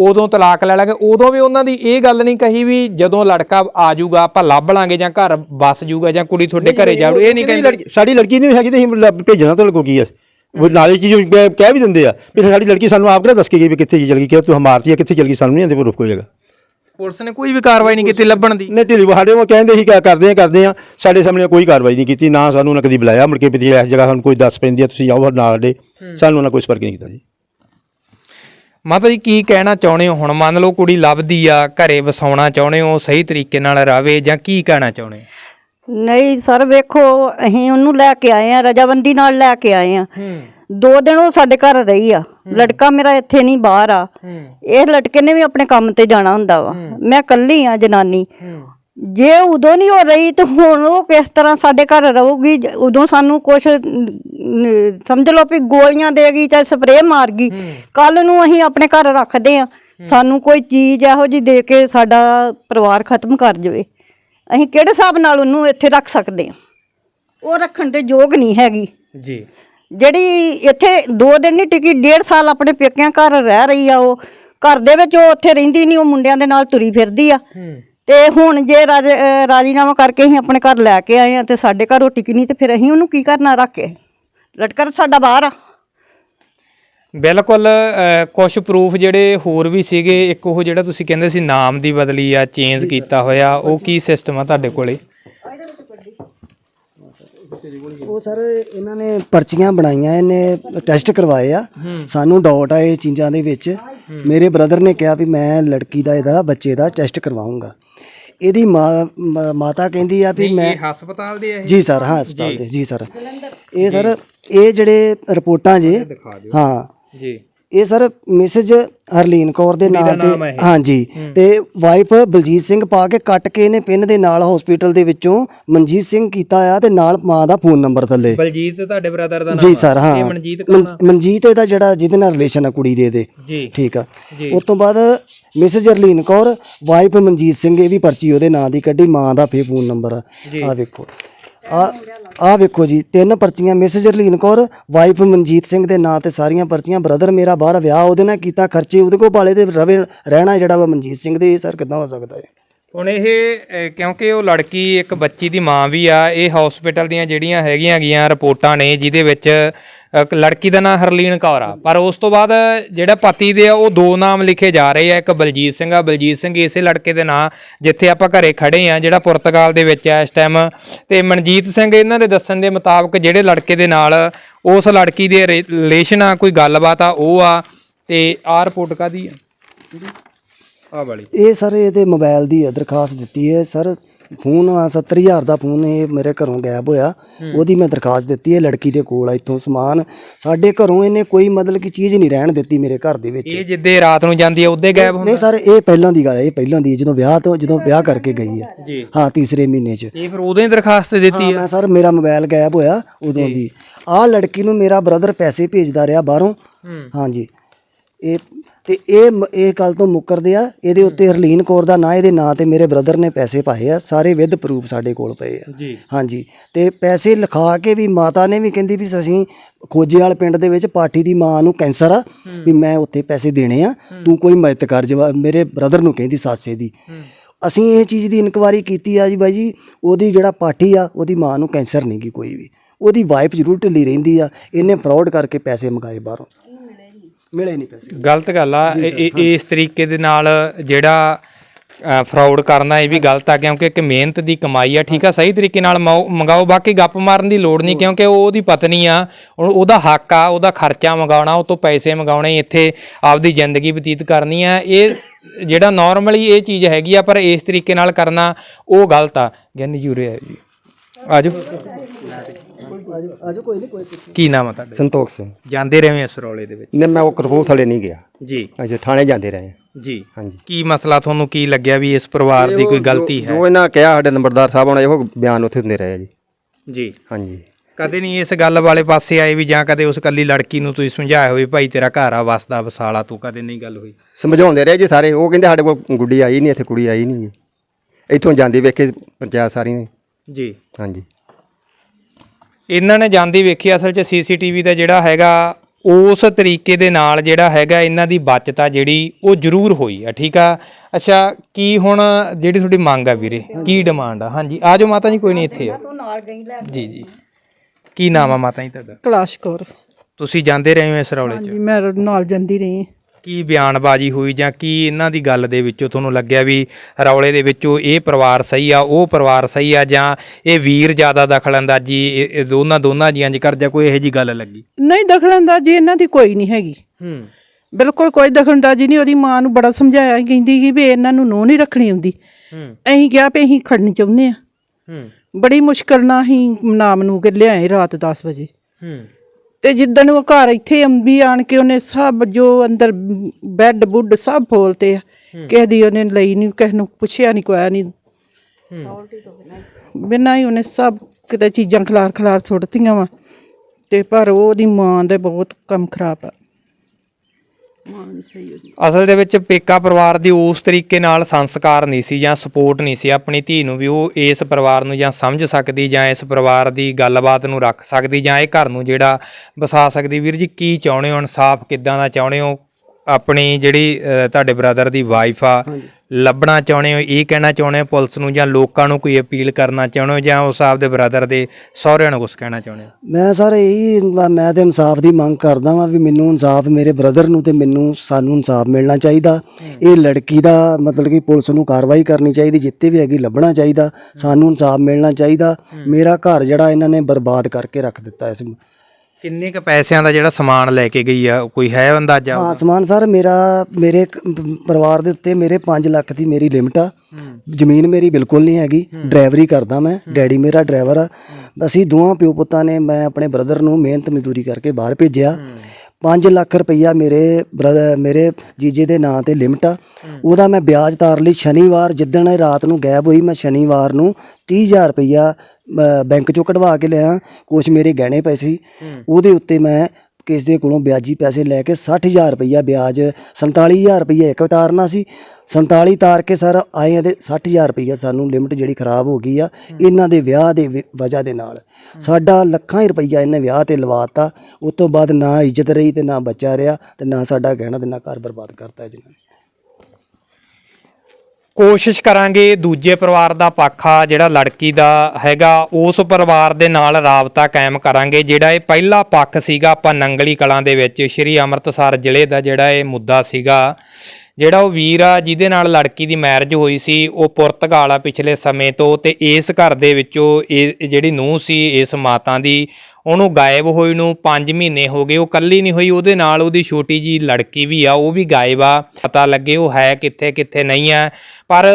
A: ਉਦੋਂ ਤਲਾਕ ਲੈ ਲਾਂਗੇ। ਉਦੋਂ ਵੀ ਉਹਨਾਂ ਦੀ ਇਹ ਗੱਲ ਨਹੀਂ ਕਹੀ ਵੀ ਜਦੋਂ ਲੜਕਾ ਆ ਜਾਊਗਾ ਆਪਾਂ ਲੱਭ ਲਾਂਗੇ ਜਾਂ ਘਰ ਵਸ ਜਾਊਗਾ ਜਾਂ ਕੁੜੀ ਤੁਹਾਡੇ ਘਰੇ ਜਾਊ। ਇਹ ਨਹੀਂ ਕਹਿੰਦੇ।
D: ਸਾਡੀ ਲੜਕੀ ਨਹੀਂ ਹੈਗੀ ਤੇ ਅਸੀਂ ਭੇਜਣਾ ਤੁਹਾਡੇ ਕੋਲ ਕੀ ਹੈ ਉਹ ਨਾਲੇ ਚੀਜ਼ ਕਹਿ ਕਹਿ ਵੀ ਦਿੰਦੇ ਆ ਵੀ ਸਾਡੀ ਲੜਕੀ ਸਾਨੂੰ ਆਪ ਕਿਹੜਾ ਦੱਸ ਕੇ ਗਈ ਵੀ ਕਿੱਥੇ ਚਲ ਗਈ ਕਿ ਤੂੰ ਮਾਰਤੀ ਆ ਕਿੱਥੇ ਚਲ ਗਈ ਸਾਨੂੰ ਨਹੀਂ ਆਂਦੇ ਪ੍ਰੂਫ ਕੋਈ ਹੈਗਾ
A: ਪੁਲਿਸ ਨੇ ਕੋਈ ਵੀ ਕਾਰਵਾਈ ਨਹੀਂ ਕੀਤੀ ਲੱਭਣ ਦੀ।
D: ਨੇ ਢਿੱਲੀ ਸਾਡੇ ਉਹ ਕਹਿੰਦੇ ਸੀ ਕਿਆ ਕਰਦੇ ਆ ਕਰਦੇ ਆ ਸਾਡੇ ਸਾਹਮਣੇ ਕੋਈ ਕਾਰਵਾਈ ਨਹੀਂ ਕੀਤੀ ਨਾ ਸਾਨੂੰ ਉਹਨਾਂ ਕਦੀ ਬੁਲਾਇਆ ਮੁੜ ਕੇ ਵੀ ਇਸ ਜਗ੍ਹਾ ਸਾਨੂੰ ਕੋਈ ਦੱਸ ਪੈਂਦੀ ਆ ਤੁਸੀਂ ਆਓ ਨਾਲ ਦੇ। ਸਾਨੂੰ ਉਹਨਾਂ ਕੋਈ ਸੰਪਰਕ ਨਹੀਂ ਕੀਤਾ ਜੀ।
A: ਮਾਤਾ ਜੀ ਕੀ ਕਹਿਣਾ ਚਾਹੁੰਦੇ ਹੋ? ਹੁਣ ਮੰਨ ਲਓ ਕੁੜੀ ਲੱਭਦੀ ਆ ਘਰੇ ਵਸਾਉਣਾ ਚਾਹੁੰਦੇ ਹੋ ਸਹੀ ਤਰੀਕੇ ਨਾਲ ਰਵੇ ਜਾਂ ਕੀ ਕਹਿਣਾ ਚਾਹੁੰਦੇ?
B: ਨਹੀਂ ਸਰ ਵੇਖੋ ਅਸੀਂ ਉਹਨੂੰ ਲੈ ਕੇ ਆਏ ਆ ਰਜਾਬੰਦੀ ਨਾਲ ਲੈ ਕੇ ਆਏ ਆ
A: ਹੂੰ।
B: ਦੋ ਦਿਨ ਉਹ ਸਾਡੇ ਘਰ ਰਹੀ ਆ। ਲੜਕਾ ਮੇਰਾ ਇੱਥੇ ਨਹੀਂ ਬਾਹਰ ਆ।
A: ਹੂੰ।
B: ਇਹ ਲੜਕੇ ਨੇ ਵੀ ਆਪਣੇ ਕੰਮ ਤੇ ਜਾਣਾ ਹੁੰਦਾ ਵਾ। ਮੈਂ ਇਕੱਲੀ ਆ ਜਨਾਨੀ।
A: ਹੂੰ।
B: ਜੇ ਉਦੋਂ ਨਹੀਂ ਹੋ ਰਹੀ ਤੇ ਹੁਣ ਉਹ ਕਿਸ ਤਰ੍ਹਾਂ ਸਾਡੇ ਘਰ ਰਹੂਗੀ? ਜ- ਉਦੋਂ ਸਾਨੂੰ ਕੁਝ ਸਮਝ ਲਓ ਵੀ ਗੋਲੀਆਂ ਦੇਗੀ ਚਾਹੇ ਸਪਰੇਅ ਮਾਰ ਗਈ। ਕੱਲ ਨੂੰ ਅਸੀਂ ਆਪਣੇ ਘਰ ਰੱਖਦੇ ਆ ਸਾਨੂੰ ਕੋਈ ਚੀਜ਼ ਇਹੋ ਜੀ ਦੇ ਕੇ ਸਾਡਾ ਪਰਿਵਾਰ ਖਤਮ ਕਰ ਜਾਵੇ। ਅਸੀਂ ਕਿਹੜੇ ਹਿਸਾਬ ਨਾਲ ਉਹਨੂੰ ਇੱਥੇ ਰੱਖ ਸਕਦੇ ਆ ਉਹ ਰੱਖਣ ਦੇ ਯੋਗ ਨਹੀਂ ਹੈਗੀ।
A: ਜੀ।
B: ਜਿਹੜੀ ਇੱਥੇ 2 ਦਿਨ ਨਹੀਂ ਟਿਕੀ 1.5 ਸਾਲ ਆਪਣੇ ਪੇਕਿਆਂ ਘਰ ਰਹਿ ਰਹੀ ਆ ਉਹ। ਘਰ ਦੇ ਵਿੱਚ ਉਹ ਉੱਥੇ ਰਹਿੰਦੀ ਨਹੀਂ ਉਹ ਮੁੰਡਿਆਂ ਦੇ ਨਾਲ ਤੁਰੀ ਫਿਰਦੀ ਆ।
A: ਹੂੰ।
B: ਤੇ ਹੁਣ ਜੇ ਰਾਜੀਨਾਮਾ ਕਰਕੇ ਅਸੀਂ ਆਪਣੇ ਘਰ ਲੈ ਕੇ ਆਏ ਆ ਤੇ ਸਾਡੇ ਘਰ ਉਹ ਟਿਕੀ ਨਹੀਂ ਤੇ ਫਿਰ ਅਸੀਂ ਉਹਨੂੰ ਕੀ ਕਰਨਾ ਰੱਖ ਕੇ? ਲਟਕਾ ਤਾਂ ਸਾਡਾ ਬਾਹਰ ਆ।
A: ਬਿਲਕੁਲ ਕੁਝ ਪ੍ਰੂਫ ਜਿਹੜੇ ਹੋਰ ਵੀ ਸੀਗੇ ਇੱਕ ਉਹ ਜਿਹੜਾ ਤੁਸੀਂ ਕਹਿੰਦੇ ਸੀ ਨਾਮ ਦੀ ਬਦਲੀ ਆ ਚੇਂਜ ਕੀਤਾ ਹੋਇਆ ਉਹ ਕੀ ਸਿਸਟਮ ਆ ਤੁਹਾਡੇ ਕੋਲੇ?
C: ਉਹ ਸਰ ਇਹਨਾਂ ਨੇ ਪਰਚੀਆਂ ਬਣਾਈਆਂ ਇਹਨੇ ਟੈਸਟ ਕਰਵਾਏ ਆ। ਸਾਨੂੰ ਡਾਊਟ ਆ ਇਹ ਚੀਜ਼ਾਂ ਦੇ ਵਿੱਚ। ਮੇਰੇ ਬ੍ਰਦਰ ਨੇ ਕਿਹਾ ਵੀ ਮੈਂ ਲੜਕੀ ਦਾ ਇਹਦਾ ਬੱਚੇ ਦਾ ਟੈਸਟ ਕਰਵਾਉਂਗਾ ਇਹਦੀ ਮਾਤਾ ਕਹਿੰਦੀ ਆ ਵੀ ਮੈਂ
A: ਹਸਪਤਾਲ ਦੇ
C: ਜੀ ਸਰ ਹਾਂ ਹਸਪਤਾਲ ਦੇ ਜੀ ਸਰ। ਇਹ ਸਰ ਇਹ ਜਿਹੜੇ ਰਿਪੋਰਟਾਂ ਜੇ ਹਾਂ
A: ਜੀ।
C: ਇਹ ਸਰ ਮਿਸਜ ਹਰਲੀਨ ਕੌਰ ਦੇ ਨਾਂ ਤੇ। ਹਾਂਜੀ। ਤੇ ਵਾਈਫ ਬਲਜੀਤ ਸਿੰਘ ਪਾ ਕੇ ਕੱਟ ਕੇ ਇਹਨੇ ਪਿੰਨ ਦੇ ਨਾਲ ਹਸਪੀਟਲ ਦੇ ਵਿੱਚੋਂ ਮਨਜੀਤ ਸਿੰਘ ਕੀਤਾ ਆ ਤੇ ਨਾਲ ਮਾਂ ਦਾ ਫੋਨ ਨੰਬਰ ਥੱਲੇ।
A: ਬਲਜੀਤ ਤੁਹਾਡੇ ਬ੍ਰਦਰ ਦਾ ਨਾਮ
C: ਜੀ? ਸਰ ਹਾਂ।
A: ਇਹ ਮਨਜੀਤ
C: ਮਨਜੀਤ ਇਹਦਾ ਜਿਹੜਾ ਜਿਹਦੇ ਨਾਲ ਰਿਲੇਸ਼ਨ ਆ ਕੁੜੀ ਦੇ
A: ਜੀ।
C: ਠੀਕ ਆ। ਉਸ ਤੋਂ ਬਾਅਦ ਮਿਸਜ ਹਰਲੀਨ ਕੌਰ ਵਾਈਫ ਮਨਜੀਤ ਸਿੰਘ ਇਹ ਵੀ ਪਰਚੀ ਉਹਦੇ ਨਾਂ ਦੀ ਕੱਢੀ ਮਾਂ ਦਾ ਫੇ ਫੋਨ ਨੰਬਰ ਆ। ਵੇਖੋ। ਆ ਆ ਵੇਖੋ ਜੀ, ਤਿੰਨ ਪਰਚੀਆਂ ਮਿਸਜ ਰਲੀਨ ਕੌਰ, ਵਾਈਫ ਮਨਜੀਤ ਸਿੰਘ ਦੇ ਨਾਂ ਤੇ ਸਾਰੀਆਂ ਪਰਚੀਆਂ ਬ੍ਰਦਰ ਮੇਰਾ ਬਾਹਰ ਵਿਆਹ ਉਹਦੇ ਨਾਲ ਕੀਤਾ ਖਰਚੇ, ਉਹਦੇ ਕੋਲ ਪਾਲੇ ਤੇ ਰਵੇ, ਰਹਿਣਾ ਜਿਹੜਾ ਵਾ ਮਨਜੀਤ ਸਿੰਘ ਦੇ, ਇਹ ਸਰ ਕਿੱਦਾਂ ਹੋ ਸਕਦਾ ਹੈ?
A: ਹੁਣ ਇਹ ਅਹ, ਕਿਉਂਕਿ ਉਹ ਲੜਕੀ ਇੱਕ ਬੱਚੀ ਦੀ ਮਾਂ ਵੀ ਆ ਇਹ ਹਸਪੀਟਲ ਦੀਆਂ ਜਿਹੜੀਆਂ ਹੈਗੀਆਂ ਗੀਆਂ ਰਿਪੋਰਟਾਂ ਨੇ ਜਿਹਦੇ ਵਿੱਚ ਅਹ, ਇੱਕ ਲੜਕੀ ਦਾ ਨਾਂ ਹਰਲੀਨ ਕੌਰ ਆ। ਪਰ ਉਸ ਤੋਂ ਬਾਅਦ ਜਿਹੜਾ ਪਤੀ ਦੇ ਆ ਉਹ ਦੋ ਨਾਮ ਲਿਖੇ ਜਾ ਰਹੇ ਆ ਇੱਕ ਬਲਜੀਤ ਸਿੰਘ ਆ। ਬਲਜੀਤ ਸਿੰਘ ਇਸੇ ਲੜਕੇ ਦੇ ਨਾਂ ਜਿੱਥੇ ਆਪਾਂ ਘਰੇ ਖੜੇ ਆ ਜਿਹੜਾ ਪੁਰਤਗਾਲ ਦੇ ਵਿੱਚ ਆ ਇਸ ਟਾਈਮ ਤੇ ਮਨਜੀਤ ਸਿੰਘ ਇਹਨਾਂ ਦੇ ਦੱਸਣ ਦੇ ਮੁਤਾਬਕ ਜਿਹੜੇ ਲੜਕੇ ਦੇ ਨਾਲ ਉਸ ਲੜਕੀ ਦੇ ਰਿਲੇਸ਼ਨ ਆ ਕੋਈ ਗੱਲਬਾਤ ਆ ਉਹ ਆ ਤੇ ਆਹ ਰਿਪੋਰਟ ਕਾਹਦੀ ਆ? ਆ ਵਾਲੀ।
C: ਇਹ ਸਰ ਇਹਦੇ ਮੋਬਾਈਲ ਦੀ ਹੈ, ਦਰਖਾਸਤ ਦਿੱਤੀ ਹੈ। ਸਰ ਫੋਨ ਆ 70000 ਦਾ ਫੋਨ ਇਹ ਮੇਰੇ ਘਰੋਂ ਗਾਇਬ ਹੋਇਆ। ਉਹਦੀ ਮੈਂ ਦਰਖਾਸਤ ਦਿੱਤੀ ਹੈ ਲੜਕੀ ਦੇ ਕੋਲ ਆ ਇੱਥੋਂ ਸਮਾਨ। ਸਾਡੇ ਘਰੋਂ ਇਹਨੇ ਕੋਈ ਮਤਲਬ ਕਿ ਚੀਜ਼ ਨਹੀਂ ਰਹਿਣ ਦਿੱਤੀ ਮੇਰੇ ਘਰ ਦੇ ਵਿੱਚ।
A: ਇਹ ਜਿੱਦੇ ਰਾਤ ਨੂੰ ਜਾਂਦੀ ਆ ਉਹਦੇ ਗਾਇਬ ਹੁੰਦਾ?
C: ਨਹੀਂ ਸਰ ਇਹ ਪਹਿਲਾਂ ਦੀ ਗੱਲ ਹੈ ਇਹ ਪਹਿਲਾਂ ਦੀ ਹੈ, ਜਦੋਂ ਵਿਆਹ ਤੋਂ ਜਦੋਂ ਵਿਆਹ ਕਰਕੇ ਗਈ ਹੈ।
A: ਜੀ।
C: ਹਾਂ ਤੀਸਰੇ ਮਹੀਨੇ 'ਚ।
A: ਇਹ ਫਿਰ ਉਦੋਂ ਹੀ ਦਰਖਾਸਤ ਦਿੱਤੀ
C: ਹਾਂ ਮੈਂ ਸਰ ਮੇਰਾ ਮੋਬਾਈਲ ਗਾਇਬ ਹੋਇਆ ਉਦੋਂ ਦੀ। ਆਹ ਲੜਕੀ ਨੂੰ ਮੇਰਾ ਬ੍ਰਦਰ ਪੈਸੇ ਭੇਜਦਾ ਰਿਹਾ ਬਾਹਰੋਂ।
A: ਹੂੰ।
C: ਹਾਂਜੀ। ਇਹ ਤੇ ਇਹ ਮ- ਇਹ ਗੱਲ ਤੋਂ ਮੁੱਕਰਦੇ ਆ ਇਹਦੇ ਉੱਤੇ ਹਰਲੀਨ ਕੌਰ ਦਾ ਨਾਂ ਇਹਦੇ ਨਾਂ ਤੇ ਮੇਰੇ ਬ੍ਰਦਰ ਨੇ ਪੈਸੇ ਪਾਏ ਆ ਸਾਰੇ ਵਿਦ ਪ੍ਰੂਫ ਸਾਡੇ ਕੋਲ ਪਏ ਆ।
A: ਜੀ।
C: ਹਾਂਜੀ ਤੇ ਪੈਸੇ ਲਿਖਾ ਕੇ ਵੀ ਮਾਤਾ ਨੇ ਵੀ ਕਹਿੰਦੀ ਵੀ ਅਸੀਂ ਖੋਜੇਵਾਲ ਪਿੰਡ ਦੇ ਵਿੱਚ ਪਾਠੀ ਦੀ ਮਾਂ ਨੂੰ ਕੈਂਸਰ ਆ ਵੀ ਮੈਂ ਉੱਥੇ ਪੈਸੇ ਦੇਣੇ ਆ ਤੂੰ ਕੋਈ ਮਦਦ ਕਰ ਜਵਾ ਮੇਰੇ ਬ੍ਰਦਰ ਨੂੰ ਕਹਿੰਦੀ ਸਾਸੇ ਦੀ। ਅਸੀਂ ਇਹ ਚੀਜ਼ ਦੀ ਇਨਕੁਆਰੀ ਕੀਤੀ ਆ ਜੀ ਬਾਈ ਜੀ ਉਹਦੀ ਜਿਹੜਾ ਪਾਠੀ ਆ ਉਹਦੀ ਮਾਂ ਨੂੰ ਕੈਂਸਰ ਨਹੀਂ ਗੀ ਕੋਈ ਵੀ। ਉਹਦੀ ਵਾਈਫ ਜ਼ਰੂਰ ਢਿੱਲੀ ਰਹਿੰਦੀ ਆ ਇਹਨੇ ਫਰਾਡ ਕਰਕੇ ਪੈਸੇ ਮੰਗਾਏ ਬਾਹਰੋਂ। ਮਿਲੇ ਨਹੀਂ ਪੈਸੇ।
A: ਗਲਤ ਗੱਲ ਆ। ਇਹ- ਇਹ- ਇਸ ਤਰੀਕੇ ਦੇ ਨਾਲ ਜਿਹੜਾ ਫਰਾਡ ਕਰਨਾ ਇਹ ਵੀ ਗਲਤ ਆ ਕਿਉਂਕਿ ਇੱਕ ਮਿਹਨਤ ਦੀ ਕਮਾਈ ਆ। ਠੀਕ ਆ ਸਹੀ ਤਰੀਕੇ ਨਾਲ ਮਾਓ- ਮੰਗਾਓ। ਬਾਕੀ ਗੱਪ ਮਾਰਨ ਦੀ ਲੋੜ ਨਹੀਂ ਕਿਉਂਕਿ ਉਹ ਉਹਦੀ ਪਤਨੀ ਆ। ਹੁਣ ਉਹਦਾ ਹੱਕ ਆ ਉਹਦਾ ਖਰਚਾ ਮੰਗਾਉਣਾ ਉਹ ਤੋਂ ਪੈਸੇ ਮੰਗਾਉਣੇ ਇੱਥੇ ਆਪਦੀ ਜ਼ਿੰਦਗੀ ਬਤੀਤ ਕਰਨੀ ਆ। ਇਹ ਜਿਹੜਾ ਨਾਰਮਲੀ ਇਹ ਚੀਜ਼ ਹੈਗੀ ਆ ਪਰ ਇਸ ਤਰੀਕੇ ਨਾਲ ਕਰਨਾ ਉਹ ਗਲਤ ਆ। ਗਿਆਨੀ ਜੂਰੇ ਆ ਜੀ। ਆਜੋ।
C: ਆਜੋ ਕੋਈ ਨਹੀਂ ਕੋਈ
A: ਕੀ ਨਾਮ ਆ ਤੁਹਾਡਾ?
D: ਸੰਤੋਖ ਸਿੰਘ।
A: ਜਾਂਦੇ ਰਹੇ ਹੋ ਇਸ ਰੌਲੇ ਦੇ ਵਿੱਚ?
D: ਨੇ ਮੈਂ ਉਹ ਕਰਪੂਰਥਲੇ ਨਹੀਂ ਗਿਆ।
A: ਜੀ।
D: ਅਸੀਂ ਥਾਣੇ ਜਾਂਦੇ ਰਹੇ ਹਾਂ।
A: ਜੀ।
D: ਹਾਂਜੀ।
A: ਕੀ ਮਸਲਾ ਤੁਹਾਨੂੰ ਕੀ ਲੱਗਿਆ ਵੀ ਇਸ ਪਰਿਵਾਰ ਦੀ ਕੋਈ ਗਲਤੀ ਹੈ?
D: ਜੋ ਇਹਨਾਂ ਕਿਹਾ ਸਾਡੇ ਨੰਬਰਦਾਰ ਸਾਹਿਬ ਹੁਣ ਇਹੋ ਬਿਆਨ ਉੱਥੇ ਹੁੰਦੇ ਰਹੇ ਆ ਜੀ।
A: ਜੀ।
D: ਹਾਂਜੀ।
A: ਕਦੇ ਨਹੀਂ ਇਸ ਗੱਲ ਵਾਲੇ ਪਾਸੇ ਆਏ ਵੀ ਜਾਂ ਕਦੇ ਉਸ ਕੱਲੀ ਲੜਕੀ ਨੂੰ ਤੁਸੀਂ ਸਮਝਾਇਆ ਹੋਵੇ ਭਾਈ ਤੇਰਾ ਘਰ ਆ ਵਸਦਾ ਵਸਾਲਾ ਤੂੰ ਕਦੇ ਨਹੀਂ ਗੱਲ ਹੋਈ?
D: ਸਮਝਾਉਂਦੇ ਰਹੇ ਜੀ ਸਾਰੇ। ਉਹ ਕਹਿੰਦੇ ਸਾਡੇ ਕੋਲ ਗੁੱਡੀ ਆਈ ਨਹੀਂ ਇੱਥੇ ਕੁੜੀ ਆਈ ਨਹੀਂ ਜੀ ਇੱਥੋਂ ਜਾਂਦੀ ਵੇਖੇ ਪੰਚਾਇਤ ਸਾਰੀ ਨੇ।
A: ਜੀ।
D: ਹਾਂਜੀ।
A: ਇਹਨਾਂ ਨੇ ਜਾਂਦੀ ਵੇਖੀ ਅਸਲ 'ਚ ਸੀਸੀਟੀਵੀ ਦਾ ਜਿਹੜਾ ਹੈਗਾ ਉਸ ਤਰੀਕੇ ਦੇ ਨਾਲ ਜਿਹੜਾ ਹੈਗਾ ਇਹਨਾਂ ਦੀ ਬਚਤ ਆ ਜਿਹੜੀ ਉਹ ਜ਼ਰੂਰ ਹੋਈ ਆ ਠੀਕ ਆ? ਅੱਛਾ ਕੀ ਹੁਣ ਜਿਹੜੀ ਤੁਹਾਡੀ ਮੰਗ ਆ ਵੀਰੇ? ਕੀ ਡਿਮਾਂਡ ਆ? ਹਾਂਜੀ ਆਜੋ ਮਾਤਾ ਜੀ ਕੋਈ ਨਹੀਂ ਇੱਥੇ ਆ।
B: ਨਾਲ ਗਈ ਲੈ
A: ਜੀ ਜੀ। ਕੀ ਨਾਮ ਆ ਮਾਤਾ ਜੀ ਤੁਹਾਡਾ?
E: ਕਲਾਸ਼ ਕੌਰ।
A: ਤੁਸੀਂ ਜਾਂਦੇ ਰਹੇ ਹੋ ਇਸ ਰੌਲੇ 'ਚ?
E: ਹਾਂਜੀ ਮੈਂ ਨਾਲ ਜਾਂਦੀ ਰਹੀ। ਹਾਂ।
A: ਕੀ ਬਿਆਨਬਾਜ਼ੀ ਹੋਈ ਜਾਂ ਕੀ ਇਹਨਾਂ ਦੀ ਗੱਲ ਦੇ ਵਿੱਚੋਂ ਤੁਹਾਨੂੰ ਲੱਗਿਆ ਵੀ ਰੌਲੇ ਦੇ ਵਿੱਚੋਂ ਇਹ ਪਰਿਵਾਰ ਸਹੀ ਆ ਉਹ ਪਰਿਵਾਰ ਸਹੀ ਆ ਜਾਂ ਇਹ ਵੀਰ ਜ਼ਿਆਦਾ ਦਖਲਅੰਦਾਜ਼ੀ ਇਹ ਇਹ ਦੋਨਾਂ ਦੋਨਾਂ ਜੀਆਂ 'ਚ ਕਰ ਜਾਂ ਕੋਈ ਇਹੋ ਜੀ ਗੱਲ ਲੱਗੀ?
E: ਨਹੀਂ ਦਖਲਅੰਦਾਜ਼ੀ ਇਹਨਾਂ ਦੀ ਕੋਈ ਨਹੀਂ ਹੈਗੀ।
A: ਹੂੰ।
E: ਬਿਲਕੁਲ ਕੋਈ ਦਖਲਅੰਦਾਜ਼ੀ ਨਹੀਂ ਉਹਦੀ ਮਾਂ ਨੂੰ ਬੜਾ ਸਮਝਾਇਆ ਸੀ, ਕਹਿੰਦੀ ਕਿ ਵੀ ਇਹਨਾਂ ਨੂੰ ਨੋ ਨਹੀਂ ਰੱਖਣੀ ਆਉਂਦੀ।
A: ਹੂੰ।
E: ਅਸੀਂ ਕਿਹਾ ਵੀ ਅਸੀਂ ਖੜਨੀ ਚਾਹੁੰਦੇ ਆ।
A: ਹੂੰ।
E: ਬੜੀ ਮੁਸ਼ਕਲ ਨਾਲ ਅਸੀਂ ਨਾਮ ਨੂੰ ਕੇ ਲਿਆਏ ਰਾਤ 10 ਵਜੇ।
A: ਹੂੰ।
E: ਤੇ ਜਿੱਦਣ ਉਹ ਘਰ ਇੱਥੇ ਅੰਬੀ ਆਣ ਕੇ ਉਹਨੇ ਸਭ ਜੋ ਅੰਦਰ ਬੈੱਡ ਬੁੱਡ ਸਭ ਫੋਲਤੇ ਆ। ਕਿਸੇ ਦੀ ਉਹਨੇ ਲਈ ਨਹੀਂ ਕਿਸੇ ਨੂੰ ਪੁੱਛਿਆ ਨਹੀਂ ਕੋਇਆ ਨਹੀਂ ਬਿਨਾਂ ਹੀ ਉਹਨੇ ਸਭ ਕਿਤੇ ਚੀਜ਼ਾਂ ਖਿਲਾਰ ਖਿਲਾਰ ਸੁੱਟਤੀਆਂ ਵਾ। ਤੇ ਪਰ ਉਹਦੀ ਮਾਂ ਦੇ ਬਹੁਤ ਕੰਮ ਖਰਾਬ ਆ।
A: ਅਸਲ ਦੇ ਵਿੱਚ ਪੇਕਾ ਪਰਿਵਾਰ ਦੀ ਉਸ ਤਰੀਕੇ ਨਾਲ ਸੰਸਕਾਰ ਨਹੀਂ ਸੀ ਜਾਂ ਸਪੋਰਟ ਨਹੀਂ ਸੀ ਆਪਣੀ ਧੀ ਨੂੰ ਵੀ ਉਹ ਇਸ ਪਰਿਵਾਰ ਨੂੰ ਜਾਂ ਸਮਝ ਸਕਦੀ ਜਾਂ ਇਸ ਪਰਿਵਾਰ ਦੀ ਗੱਲਬਾਤ ਨੂੰ ਰੱਖ ਸਕਦੀ ਜਾਂ ਇਹ ਘਰ ਨੂੰ ਜਿਹੜਾ ਵਸਾ ਸਕਦੀ। ਵੀਰ ਜੀ ਕੀ ਚਾਹੁੰਦੇ ਹੋ? ਇਨਸਾਫ ਕਿੱਦਾਂ ਦਾ ਚਾਹੁੰਦੇ ਹੋ? ਆਪਣੀ ਜਿਹੜੀ ਅ, ਤੁਹਾਡੇ ਬ੍ਰਦਰ ਦੀ ਵਾਈਫ ਆ ਲੱਭਣਾ ਚਾਹੁੰਦੇ ਹੋ ਇਹ ਕਹਿਣਾ ਚਾਹੁੰਦੇ ਹੋ ਪੁਲਿਸ ਨੂੰ ਜਾਂ ਲੋਕਾਂ ਨੂੰ ਕੋਈ ਅਪੀਲ ਕਰਨਾ ਚਾਹੁੰਦੇ ਹੋ ਜਾਂ ਉਸ ਆਪਦੇ ਬ੍ਰਦਰ ਦੇ ਸਹੁਰਿਆਂ ਨੂੰ ਕੁਝ ਕਹਿਣਾ ਚਾਹੁੰਦੇ ਹੋ?
C: ਮੈਂ ਸਰ ਇਹੀ ਮੈਂ ਤੇ ਇਨਸਾਫ ਦੀ ਮੰਗ ਕਰਦਾ ਵਾਂ ਵੀ ਮੈਨੂੰ ਇਨਸਾਫ ਮੇਰੇ ਬ੍ਰਦਰ ਨੂੰ ਤੇ ਮੈਨੂੰ ਸਾਨੂੰ ਇਨਸਾਫ ਮਿਲਣਾ ਚਾਹੀਦਾ। ਇਹ ਲੜਕੀ ਦਾ ਮਤਲਬ ਕਿ ਪੁਲਿਸ ਨੂੰ ਕਾਰਵਾਈ ਕਰਨੀ ਚਾਹੀਦੀ ਜਿੱਤੇ ਵੀ ਹੈਗੀ ਲੱਭਣਾ ਚਾਹੀਦਾ ਸਾਨੂੰ ਇਨਸਾਫ ਮਿਲਣਾ ਚਾਹੀਦਾ। ਮੇਰਾ ਘਰ ਜਿਹੜਾ ਇਹਨਾਂ ਨੇ ਬਰਬਾਦ ਕਰਕੇ ਰੱਖ ਦਿੱਤਾ ਇਸ
A: ਕਿੰਨੇ ਕ ਪੈਸਿਆਂ ਦਾ ਜਿਹੜਾ ਸਮਾਨ ਲੈ ਕੇ ਗਈ ਆ? ਕੋਈ ਹੈ ਅੰਦਾਜ਼ਾ?
C: ਹਾਂ ਸਮਾਨ ਸਰ ਮੇਰਾ ਮੇਰੇ ਕ- ਪਰਿਵਾਰ ਦੇ ਉੱਤੇ ਮੇਰੇ 5 ਲੱਖ ਦੀ ਮੇਰੀ ਲਿਮਟ ਆ। ਜ਼ਮੀਨ ਮੇਰੀ ਬਿਲਕੁਲ ਨਹੀਂ ਹੈਗੀ। ਡਰਾਈਵਰੀ ਕਰਦਾ ਮੈਂ। ਡੈਡੀ ਮੇਰਾ ਡਰਾਈਵਰ ਆ। ਅਸੀਂ ਦੋਵਾਂ ਪਿਓ ਪੁੱਤਾਂ ਨੇ ਮੈਂ ਆਪਣੇ ਬ੍ਰਦਰ ਨੂੰ ਮਿਹਨਤ ਮਜ਼ਦੂਰੀ ਕਰਕੇ ਬਾਹਰ ਭੇਜਿਆ। 5 ਲੱਖ ਰੁਪਈਆ ਮੇਰੇ ਬ੍ਰਦਰ ਮੇਰੇ ਜੀਜੇ ਦੇ ਨਾਂ ਤੇ ਲਿਮਟ ਆ। ਉਹਦਾ ਮੈਂ ਵਿਆਜ ਤਾਰ ਲਈ ਸ਼ਨੀਵਾਰ ਜਿੱਦਣ ਇਹ ਰਾਤ ਨੂੰ ਗਾਇਬ ਹੋਈ ਮੈਂ ਸ਼ਨੀਵਾਰ ਨੂੰ 30000 ਰੁਪਈਆ ਬੈਂਕ ਚੋਂ ਕਢਵਾ ਕੇ ਲਿਆ। ਕੁਝ ਮੇਰੇ ਗਹਿਣੇ ਪਏ ਸੀ। ਉਹਦੇ ਉੱਤੇ ਮੈਂ ਕਿਸ ਦੇ ਕੋਲੋਂ ਵਿਆਜੀ ਪੈਸੇ ਲੈ ਕੇ 60000 ਰੁਪਈਆ ਵਿਆਜ 47000 ਰੁਪਈਆ ਇੱਕ ਤਾਰਨਾ ਸੀ। 47 ਤਾਰ ਕੇ ਸਰ ਆਏ ਆ ਤੇ 60000 ਰੁਪਈਆ ਸਾਨੂੰ ਲਿਮਟ ਜਿਹੜੀ ਖਰਾਬ ਹੋ ਗਈ ਆ ਇਹਨਾਂ ਦੇ ਵਿਆਹ ਦੇ ਵਿ- ਵਜ੍ਹਾ ਦੇ ਨਾਲ। ਸਾਡਾ ਲੱਖਾਂ ਹੀ ਰੁਪਈਆ ਇਹਨੇ ਵਿਆਹ ਤੇ ਲਵਾਤਾ ਉਸ ਤੋਂ ਬਾਅਦ ਨਾ ਇੱਜ਼ਤ ਰਹੀ ਤੇ ਨਾ ਬੱਚਾ ਰਿਹਾ ਤੇ ਨਾ ਸਾਡਾ ਗਹਿਣਾ ਤੇ ਨਾ ਘਰ ਬਰਬਾਦ ਕਰਤਾ ਜਿਨ੍ਹਾਂ ਨੇ।
A: ਕੋਸ਼ਿਸ਼ ਕਰਾਂਗੇ ਦੂਜੇ ਪਰਿਵਾਰ ਦਾ ਪੱਖ ਆ ਜਿਹੜਾ ਲੜਕੀ ਦਾ ਹੈਗਾ, ਉਸ ਪਰਿਵਾਰ ਦੇ ਨਾਲ ਰਾਬਤਾ ਕਾਇਮ ਕਰਾਂਗੇ। ਜਿਹੜਾ ਇਹ ਪਹਿਲਾ ਪੱਖ ਸੀਗਾ ਆਪਾਂ ਨੰਗਲੀ ਕਲਾਂ ਦੇ ਵਿੱਚ, ਸ਼੍ਰੀ ਅੰਮ੍ਰਿਤਸਰ ਜ਼ਿਲ੍ਹੇ ਦਾ ਜਿਹੜਾ ਇਹ ਮੁੱਦਾ ਸੀਗਾ। ਜਿਹੜਾ ਉਹ ਵੀਰ ਆ, ਜਿਹਦੇ ਨਾਲ ਲੜਕੀ ਦੀ ਮੈਰਿਜ ਹੋਈ ਸੀ, ਉਹ ਪੁਰਤਗਾਲ ਆ ਪਿਛਲੇ ਸਮੇਂ ਤੋਂ ਤੇ ਇਸ ਘਰ ਦੇ ਵਿੱਚੋਂ ਇਹ ਜਿਹੜੀ ਨੂੰਹ ਸੀ, ਇਸ ਮਾਤਾ ਦੀ ਉਹਨੂੰ ਗਾਇਬ ਹੋਈ ਨੂੰ 5 ਮਹੀਨੇ ਹੋ ਗਏ, ਉਹ ਕੱਲੀ ਨਹੀਂ ਹੋਈ, ਉਹਦੇ ਨਾਲ ਉਹਦੀ ਛੋਟੀ ਜੀ ਲੜਕੀ ਵੀ ਆ, ਉਹ ਵੀ ਗਾਇਬ ਆ। ਪਤਾ ਲੱਗੇ ਉਹ ਹੈ ਕਿੱਥੇ ਕਿੱਥੇ ਨਹੀਂ ਆ। ਪਰ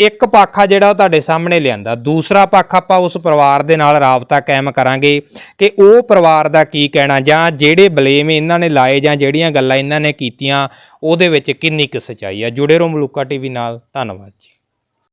A: ਇੱਕ ਪੱਖ ਆ ਜਿਹੜਾ ਤੁਹਾਡੇ ਸਾਹਮਣੇ ਲਿਆਂਦਾ, ਦੂਸਰਾ ਪੱਖ ਆਪਾਂ ਉਸ ਪਰਿਵਾਰ ਦੇ ਨਾਲ ਰਾਬਤਾ ਕਾਇਮ ਕਰਾਂਗੇ ਕਿ ਉਹ ਪਰਿਵਾਰ ਦਾ ਕੀ ਕਹਿਣਾ, ਜਾਂ ਜਿਹੜੇ ਬਲੇਮ ਇਹਨਾਂ ਨੇ ਲਾਏ, ਜਾਂ ਜਿਹੜੀਆਂ ਗੱਲਾਂ ਇਹਨਾਂ ਨੇ ਕੀਤੀਆਂ, ਉਹਦੇ ਵਿੱਚ ਕਿੰਨੀ ਕੁ ਸਚਾਈ ਆ। ਜੁੜੇ ਰਹੋ ਮਲੂਕਾ ਟੀਵੀ ਨਾਲ, ਧੰਨਵਾਦ ਜੀ।